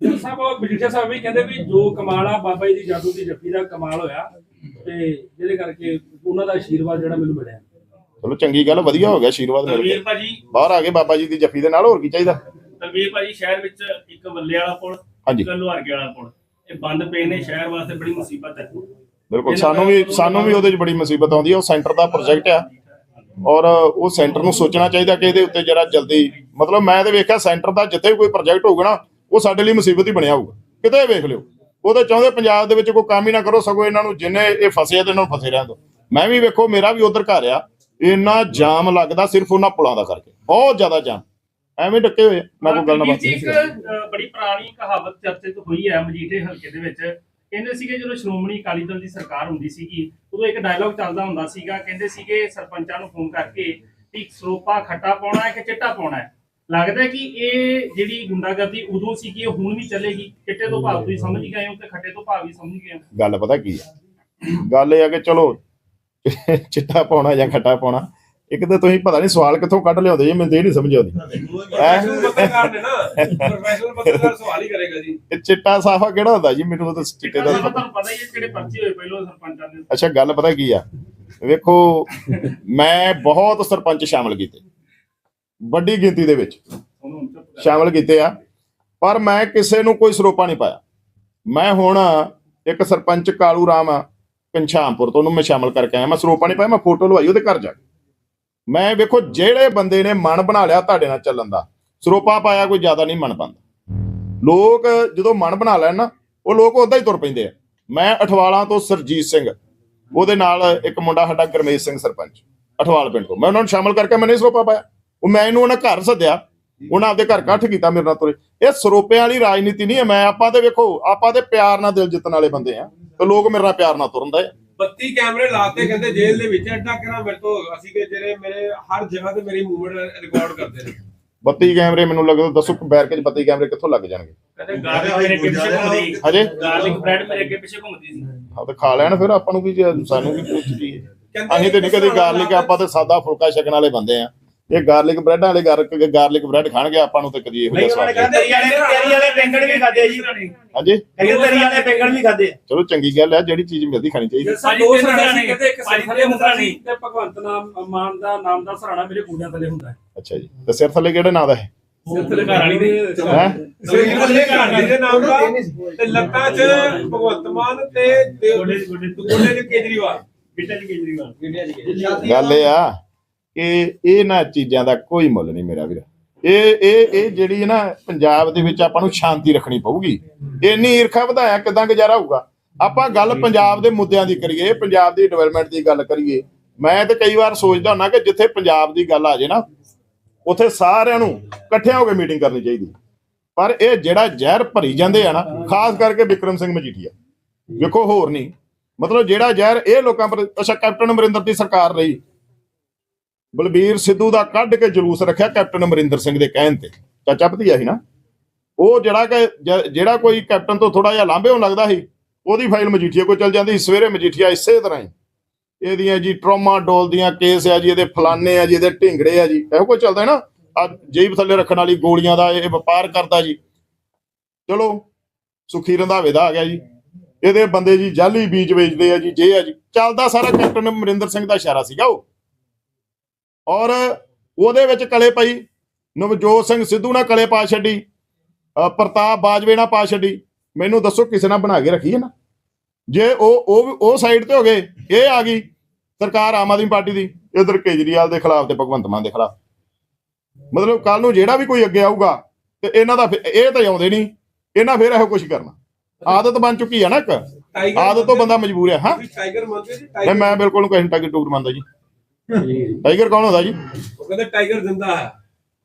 ਗਿਲ ਸਾਹਿਬ ਉਹ ਮਜੀਠੀਆ ਸਾਹਿਬ ਵੀ ਕਹਿੰਦੇ ਵੀ ਜੋ ਕਮਾਲ ਆ ਬਾਬਾ ਜੀ ਦੀ ਜਾਦੂ ਦੀ ਜੱਫੀ ਦਾ ਕਮਾਲ ਹੋਇਆ ਤੇ ਜਿਹਦੇ ਕਰਕੇ ਉਹਨਾਂ ਦਾ ਆਸ਼ੀਰਵਾਦ ਜਿਹੜਾ ਮੈਨੂੰ ਮਿਲਿਆ। ਚਲੋ ਚੰਗੀ ਗੱਲ ਵਧੀਆ ਹੋ ਗਿਆ ਆਸ਼ੀਰਵਾਦ ਮਿਲ ਤਲਵੀਰ ਗਿਆ ਭਾਜੀ। ਬਾਹਰ ਆ ਗਏ ਬਾਬਾ ਜੀ ਦੀ ਜੱਫੀ ਦੇ ਨਾਲ ਹੋਰ ਕੀ ਚਾਹੀਦਾ? ਤਲਵੀਰ ਭਾਜੀ ਸ਼ਹਿਰ ਵਿੱਚ ਇੱਕ ਬੱਲੇ ਵਾਲਾ ਪੁਲ ਹਾਂਜੀ। ਇੱਕ ਲੋਹਾਰਕੇ ਵਾਲਾ ਪੁਲ। ਇਹ ਬੰਦ ਪਏ ਨੇ ਸ਼ਹਿਰ ਵਾਸਤੇ ਬੜੀ ਮੁਸੀਬਤ ਹੈ। ਬਿਲਕੁਲ ਸਾਨੂੰ ਵੀ ਸਾਨੂੰ ਵੀ ਉਹਦੇ 'ਚ ਬੜੀ ਮੁਸੀਬਤ ਆਉਂਦੀ ਹੈ। ਉਹ ਸੈਂਟਰ ਦਾ ਪ੍ਰੋਜੈਕਟ ਆ ਔਰ ਉਹ ਸੈਂਟਰ ਨੂੰ ਸੋਚਣਾ ਚਾਹੀਦਾ ਕਿ ਇਹਦੇ ਉੱਤੇ ਜਰਾ ਜਲਦੀ ਮਤਲਬ ਮੈਂ ਤੇ ਵੇਖਿਆ ਸੈਂਟਰ ਦਾ ਜਿੱਥੇ ਵੀ ਕੋਈ ਪ੍ਰੋਜੈਕਟ ਹੋਊਗਾ ਨਾ ਉਹ ਸਾਡੇ ਲਈ ਮੁਸੀਬਤ ਹੀ ਬਣਿਆ ਹੋਊਗਾ। ਕਿਤੇ ਵੇਖ ਲਿਓ ਉਹ ਤਾਂ ਚਾਹੁੰਦੇ ਪੰਜਾਬ ਦੇ ਵਿੱਚ ਕੋਈ ਕੰਮ ਹੀ ਨਾ ਕਰੋ ਸਗੋਂ ਇਹਨਾਂ ਨੂੰ ਜਿੰਨੇ ਇਹ ਫਸੇ ਆ ਤੇ ਇਹਨਾਂ ਨੂੰ ਫਸੇ ਰਹਿਣ ਦਿਓ। ਮੈਂ ਵੀ ਵੇਖੋ ਮੇਰਾ ਵੀ ਉਧਰ ਘਰ ਆ ਇੰਨਾ ਜਾਮ ਲੱਗਦਾ ਸਿਰਫ ਉਹਨਾਂ ਪੁਲਾਂ ਦਾ ਕਰਕੇ ਬਹੁਤ ਜ਼ਿਆਦਾ ਜਾਮ। ਐਵੇਂ ਡੱਕੇ ਹੋਏ। ਮੈਂ ਕੋਈ ਗੱਲ ਨਾ ਬਾਤ ਇੱਕ ਅ, ਬੜੀ ਪੁਰਾਣੀ ਕਹਾਵਤ ਚਰਚਿਤ ਹੋਈ ਹੈ ਮਜੀਠੇ ਹਲਕੇ ਦੇ ਵਿੱਚ। ਕਹਿੰਦੇ ਸੀਗੇ ਜਦੋਂ ਸ਼੍ਰੋਮਣੀ ਅਕਾਲੀ ਦਲ ਦੀ ਸਰਕਾਰ ਹੁੰਦੀ ਸੀਗੀ ਉਦੋਂ ਇੱਕ ਡਾਇਲੌਗ ਚੱਲਦਾ ਹੁੰਦਾ ਸੀਗਾ ਕਹਿੰਦੇ ਸੀਗੇ ਸਰਪੰਚਾਂ ਨੂੰ ਫੋਨ ਕਰਕੇ ਵੀ ਸਰੋਪਾ ਖੱਟਾ ਪਾਉਣਾ ਹੈ ਕਿ ਚਿੱਟਾ ਪਾਉਣਾ ਹੈ? ਲੱਗਦਾ ਕਿ ਇਹ ਜਿਹੜੀ ਗੁੰਡਾਗਰਦੀ ਉਦੋਂ ਸੀ ਕਿ ਇਹ ਹੁਣ ਵੀ ਚੱਲੇਗੀ? ਚਿੱਟੇ ਤੋਂ ਭਾਵ ਤੁਸੀਂ ਸਮਝ ਗਏ ਹੋ ਤੇ ਖੱਟੇ ਤੋਂ ਭਾਵ ਵੀ ਸਮਝ ਗਏ ਹੋ? ਗੱਲ ਪਤਾ ਕੀ ਆ? ਗੱਲ ਇਹ ਆ ਕਿ ਚਲੋ ਚਿੱਟਾ ਪਾਉਣਾ ਜਾਂ ਖੱਟਾ ਪਾਉਣਾ ਇੱਕ ਤਾਂ ਤੁਸੀਂ ਪਤਾ ਨਹੀਂ ਸਵਾਲ ਕਿੱਥੋਂ ਕੱਢ ਲਿਆਉਂਦੇ ਜੀ ਮੈਨੂੰ ਤੇ ਇਹ ਨਹੀਂ ਸਮਝ ਆਉਂਦੀ। ਪੱਤਰਕਾਰ ਨੇ ਨਾ ਪ੍ਰੋਫੈਸ਼ਨਲ ਪੱਤਰਕਾਰ ਸਵਾਲ ਹੀ ਕਰੇਗਾ ਜੀ। ਇਹ ਚਿੱਟਾ ਸਾਫਾ ਕਿਹੜਾ ਹੁੰਦਾ ਜੀ? ਮੈਨੂੰ ਤਾਂ ਚਿੱਟੇ ਦਾ ਤੁਹਾਨੂੰ ਪਤਾ ਹੀ ਹੈ ਜਿਹੜੇ ਪਰਚੇ ਹੋਏ ਪਹਿਲਾਂ ਸਰਪੰਚਾਂ ਦੇ। ਅੱਛਾ ਗੱਲ ਪਤਾ ਕੀ ਆ? ਵੇਖੋ ਮੈਂ ਬਹੁਤ ਸਰਪੰਚ ਸ਼ਾਮਲ ਕੀਤੇ। ਵੱਡੀ ਗਿਣਤੀ ਦੇ ਵਿੱਚ ਸ਼ਾਮਲ ਕੀਤੇ ਆ। ਪਰ ਮੈਂ ਕਿਸੇ ਨੂੰ ਕੋਈ ਸਰੋਪਾ ਨਹੀਂ ਪਾਇਆ। ਮੈਂ ਹੁਣ ਇੱਕ ਸਰਪੰਚ ਕਾਲੂ ਰਾਮ ਆ ਕੰਛਾਮਪੁਰ ਤੋਂ ਉਹਨੂੰ ਮੈਂ ਸ਼ਾਮਲ ਕਰਕੇ ਆਇਆ। ਮੈਂ ਸਰੋਪਾ ਨਹੀਂ ਪਾਇਆ ਮੈਂ ਫੋਟੋ ਲਵਾਈ ਉਹਦੇ ਘਰ ਜਾ ਕੇ। ਮੈਂ ਵੇਖੋ ਜਿਹੜੇ ਬੰਦੇ ਨੇ ਮਨ ਬਣਾ ਲਿਆ ਤੁਹਾਡੇ ਨਾਲ ਚੱਲਣ ਦਾ ਸਰੋਪਾ ਪਾਇਆ ਕੋਈ ਜ਼ਿਆਦਾ ਨਹੀਂ ਮਨ ਪਾਉਂਦਾ ਲੋਕ ਜਦੋਂ ਮਨ ਬਣਾ ਲੈਣ ਨਾ ਉਹ ਲੋਕ ਉਦਾਂ ਹੀ ਤੁਰ ਪੈਂਦੇ ਆ। ਮੈਂ ਅਠਵਾਲਾਂ ਤੋਂ ਸਰਜੀਤ ਸਿੰਘ ਉਹਦੇ ਨਾਲ ਇੱਕ ਮੁੰਡਾ ਸਾਡਾ ਗਰਮੇਸ਼ ਸਿੰਘ ਸਰਪੰਚ ਅਠਵਾਲ ਪਿੰਡ ਤੋਂ। ਮੈਂ ਉਹਨਾਂ ਨੂੰ ਸ਼ਾਮਲ ਕਰਕੇ ਮੈਂ ਨਹੀਂ ਸਰੋਪਾ ਪਾਇਆ। ਉਹ ਮੈਂ ਇਹਨੂੰ ਉਹਨਾਂ ਘਰ ਸੱਦਿਆ। ਉਹਨਾਂ ਆਪਦੇ ਘਰ ਇਕੱਠ ਕੀਤਾ ਮੇਰੇ ਨਾਲ ਤੁਰੇ। ਇਹ ਸਰੋਪਿਆਂ ਵਾਲੀ ਰਾਜਨੀਤੀ ਨਹੀਂ ਹੈ। ਮੈਂ ਆਪਾਂ ਤੇ ਵੇਖੋ ਆਪਾਂ ਤੇ ਪਿਆਰ ਨਾਲ ਦਿਲ ਜਿੱਤਣ ਵਾਲੇ ਬੰਦੇ ਆ। ਤੇ ਲੋਕ ਮੇਰੇ ਨਾਲ ਪਿਆਰ ਨਾਲ ਤੁਰਨਦੇ ਆ। 32 ਕੈਮਰੇ ਲਾਤੇ ਕਹਿੰਦੇ ਜੇਲ੍ਹ ਦੇ ਵਿੱਚ ਅੱਡਾ ਕਰਾਂ ਮੇਰੇ ਤੋਂ ਅਸੀਂ ਕਿ ਜਿਹੜੇ ਮੇਰੇ ਹਰ ਜਗ੍ਹਾ ਤੇ ਮੇਰੀ ਮੂਵਮੈਂਟ ਰਿਕਾਰਡ ਕਰਦੇ ਨੇ। 32 ਕੈਮਰੇ ਮੈਨੂੰ ਲੱਗਦਾ ਦੱਸੋ ਬੈਰਕ 'ਚ 32 ਕੈਮਰੇ ਕਿੱਥੋਂ ਲੱਗ ਜਾਣਗੇ? ਕਹਿੰਦੇ ਗਾਰਲਿਕ ਮੇਰੇ ਅੱਗੇ ਪਿੱਛੇ ਘੁੰਮਦੀ। ਹਜੇ। ਗਾਰਲਿਕ ਬ੍ਰੈਡ ਮੇਰੇ ਅੱਗੇ ਪਿੱਛੇ ਘੁੰਮਦੀ ਸੀ। ਹਾਂ ਤੇ ਖਾ ਲੈਣ ਫਿਰ ਆਪਾਂ ਨੂੰ ਵੀ ਜੇ ਸਾਨੂੰ ਵੀ ਪੁੱਛ ਜੀ ਅਸੀਂ ਤੇ ਨਹੀਂ ਕਦੀ ਗਾਰਲਿਕ ਆਪਾਂ ਤਾਂ ਸਾਦਾ ਫੁਲਕਾ ਛਕਣ ਵਾਲੇ ਬੰਦੇ ਆ। ਇਹ ਗਾਰਲਿਕ ਬ੍ਰੈਡ ਵਾਲੇ ਗਾਰਲਿਕ ਬ੍ਰੈਡ ਖਾਣਗੇ ਆਪਾਂ ਨੂੰ ਤੇ ਕਦੀ ਇਹੋ ਜਿਹਾ ਨਹੀਂ ਉਹਨਾਂ ਨੇ ਸਵਾਦ ਕਹਿੰਦੇ ਤਰੀ ਵਾਲੇ ਤਰੀ ਵਾਲੇ ਬੈਂਗਣ ਵੀ ਖਾਦੇ ਜੀ। ਹਾਂਜੀ? ਕਹਿੰਦੇ ਤਰੀ ਵਾਲੇ ਬੈਂਗਣ ਵੀ ਖਾਦੇ ਚਲੋ ਚੰਗੀ ਗੱਲ ਹੈ ਜਿਹੜੀ ਚੀਜ਼ ਮਿਲਦੀ ਖਾਣੀ ਚਾਹੀਦੀ। ਸਰ ਦੋ ਸਰਾਣਾ ਸੀ ਕਹਿੰਦੇ ਇੱਕ ਸਿਰ ਥੱਲੇ ਹੁੰਦਾ ਸੀ ਤੇ ਭਗਵੰਤ ਨਾਮ ਮਾਨ ਦਾ ਨਾਮ ਦਾ ਸਰਾਣਾ ਮੇਰੇ ਗੋਡਿਆਂ ਥੱਲੇ ਹੁੰਦਾ ਹੈ। ਅੱਛਾ ਜੀ। ਤੇ ਸਿਰ ਥੱਲੇ ਕਿਹੜੇ ਨਾਂ ਦਾ ਹੈ? ਸਿਰ ਥੱਲੇ ਘਰ ਵਾਲੀ ਦੇ। ਹੈ? ਸਵੇਰ ਵਾਲੇ ਘਰ ਦੇ ਨਾਮ ਦਾ। ਤੇ ਲੱਤਾਂ 'ਚ ਭਗਵੰਤ ਮਾਨ ਤੇ ਤੇ ਗੋਡੇ 'ਚ ਕੇਜਰੀਵਾਲ। ਗਿੱਟੇ ਚ ਕੇਜਰੀਵਾਲ। ਗੱਲ ਇਹ ਆ ਕਿ ਇਹਨਾਂ ਚੀਜ਼ਾਂ ਦਾ ਕੋਈ ਮੁੱਲ ਨਹੀਂ ਮੇਰਾ ਵੀਰ। ਇਹ ਇਹ ਇਹ ਜਿਹੜੀ ਨਾ ਪੰਜਾਬ ਦੇ ਵਿੱਚ ਆਪਾਂ ਨੂੰ ਸ਼ਾਂਤੀ ਰੱਖਣੀ ਪਊਗੀ। ਇੰਨੀ ਈਰਖਾ ਵਧਾਇਆ ਕਿਦਾਂ ਗੁਜ਼ਾਰਾ ਹੋਊਗਾ। ਆਪਾਂ ਗੱਲ ਪੰਜਾਬ ਦੇ ਮੁੱਦਿਆਂ ਦੀ ਕਰੀਏ ਪੰਜਾਬ ਦੀ ਡਿਵੈਲਪਮੈਂਟ ਦੀ ਗੱਲ ਕਰੀਏ। ਮੈਂ ਤੇ ਕਈ ਵਾਰ ਸੋਚਦਾ ਹੁੰਦਾ ਕਿ ਜਿੱਥੇ ਪੰਜਾਬ ਦੀ ਗੱਲ ਆ ਜੇ ਨਾ ਉੱਥੇ ਸਾਰਿਆਂ ਨੂੰ ਇਕੱਠਿਆਂ ਹੋ ਕੇ ਮੀਟਿੰਗ ਕਰਨੀ ਚਾਹੀਦੀ। ਪਰ ਇਹ ਜਿਹੜਾ ਜ਼ਹਿਰ ਭਰੀ ਜਾਂਦੇ ਆ ਨਾ ਖਾਸ ਕਰਕੇ ਵਿਕਰਮ ਸਿੰਘ ਮਜੀਠੀਆ। ਵੇਖੋ ਹੋਰ ਨਹੀਂ ਮਤਲਬ ਜਿਹੜਾ ਜ਼ਹਿਰ ਇਹ ਲੋਕਾਂ ਪਰ ਅੱਛਾ ਕੈਪਟਨ ਅਮਰਿੰਦਰ ਦੀ ਸਰਕਾਰ ਰਹੀ। ਬਲਬੀਰ ਸਿੱਧੂ ਦਾ ਕੱਢ ਕੇ ਜਲੂਸ ਰੱਖਿਆ ਕੈਪਟਨ ਅਮਰਿੰਦਰ ਸਿੰਘ ਦੇ ਕਹਿਣ ਤੇ। ਚਾਚਾ ਭਤੀਆ ਸੀ ਨਾ? ਉਹ ਜਿਹੜਾ ਕਿ ਜਿਹੜਾ ਕੋਈ ਕੈਪਟਨ ਤੋਂ ਥੋੜਾ ਜਿਹਾ ਲਾਂਭੇ ਹੋਣ ਲੱਗਦਾ ਸੀ, ਉਹਦੀ ਫਾਈਲ ਮਜੀਠੀਆ ਕੋਲ ਚਲ ਜਾਂਦੀ ਸੀ, ਸਵੇਰੇ ਮਜੀਠੀਆ ਇਸੇ ਤਰ੍ਹਾਂ ਹੀ। ਇਹਦੀਆਂ ਜੀ ਟਰੋਮਾ ਡੋਲ ਦੀਆਂ ਕੇਸ ਆ ਜੀ, ਇਹਦੇ ਫਲਾਨੇ ਆ ਜੀ, ਇਹਦੇ ਢਿੰਗੜੇ ਆ ਜੀ, ਇਹੋ ਕੋਈ ਚੱਲਦਾ ਹੈ ਨਾ? ਆ ਜੇਬ ਥੱਲੇ ਰੱਖਣ ਵਾਲੀ ਗੋਲੀਆਂ ਦਾ ਇਹ ਵਪਾਰ ਕਰਦਾ ਜੀ। ਚਲੋ, ਸੁਖੀ ਰੰਧਾਵੇ ਦਾ ਆ ਗਿਆ ਜੀ। ਇਹਦੇ ਬੰਦੇ ਜੀ ਜਾਲੀ ਬੀਜ ਵੇਚਦੇ ਆ ਜੀ, ਜੇ ਆ ਜੀ। ਚੱਲਦਾ ਸਾਰਾ ਕੈਪਟਨ ਅਮਰਿੰਦਰ ਸਿੰਘ ਦਾ ਇਸ਼ਾਰਾ ਸੀਗਾ ਉਹ। ਔਰ ਉਹਦੇ ਵਿੱਚ ਕਲੇ ਪਈ ਨਵਜੋਤ ਸਿੰਘ ਸਿੱਧੂ ਨਾਲ ਕਲੇ ਪਾ ਛੱਡੀ ਪ੍ਰਤਾਪ ਬਾਜਵੇ ਨਾਲ ਪਾ ਛੱਡੀ। ਮੈਨੂੰ ਦੱਸੋ ਕਿਸੇ ਨਾਲ ਬਣਾ ਕੇ ਰੱਖੀ ਹੈ ਨਾ? ਜੇ ਉਹ ਉਹ ਉਹ ਸਾਈਡ ਤੇ ਹੋ ਗਏ ਇਹ ਆ ਗਈ ਸਰਕਾਰ ਆਮ ਆਦਮੀ ਪਾਰਟੀ ਦੀ ਇਧਰ ਕੇਜਰੀਵਾਲ ਦੇ ਖਿਲਾਫ ਤੇ ਭਗਵੰਤ ਮਾਨ ਦੇ ਖਿਲਾਫ। ਮਤਲਬ ਕੱਲ ਨੂੰ ਜਿਹੜਾ ਵੀ ਕੋਈ ਅੱਗੇ ਆਊਗਾ ਤੇ ਇਹਨਾਂ ਦਾ ਇਹ ਤਾਂ ਆਉਂਦੇ ਨਹੀਂ ਇਹਨਾਂ ਫਿਰ ਇਹੋ ਕੁਝ ਕਰਨਾ। ਆਦਤ ਬਣ ਚੁੱਕੀ ਹੈ ਨਾ ਇੱਕ। ਆਦਤ ਤੋਂ ਬੰਦਾ ਮਜਬੂਰ ਹੈ। ਹਾਂ ਟਾਈਗਰ ਮੰਨਦੇ ਜੀ? ਮੈਂ ਬਿਲਕੁਲ ਕੋਈ ਟਾਈਗਰ ਟੂਰ ਮੰਨਦਾ ਜੀ। ਟਾਈਗਰ ਕੌਣ ਹੁੰਦਾ ਜੀ? ਉਹ ਕਹਿੰਦੇ ਟਾਈਗਰ ਜ਼ਿੰਦਾ ਹੈ।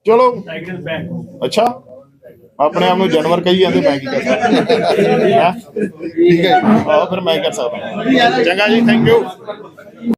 ਚਲੋ। Tiger back. ਅੱਛਾ। ਆਪਣੇ ਆਪ ਨੂੰ ਜਾਨਵਰ ਕਹੀ ਜਾਂਦੇ ਮੈਂ ਕੀ ਕਰ ਸਕਦਾ? ਹੈਂ? ਠੀਕ ਹੈ। ਆਹ ਫਿਰ ਮੈਂ ਕਰ ਸਕਦਾ। ਚੰਗਾ ਜੀ ਥੈਂਕ ਯੂ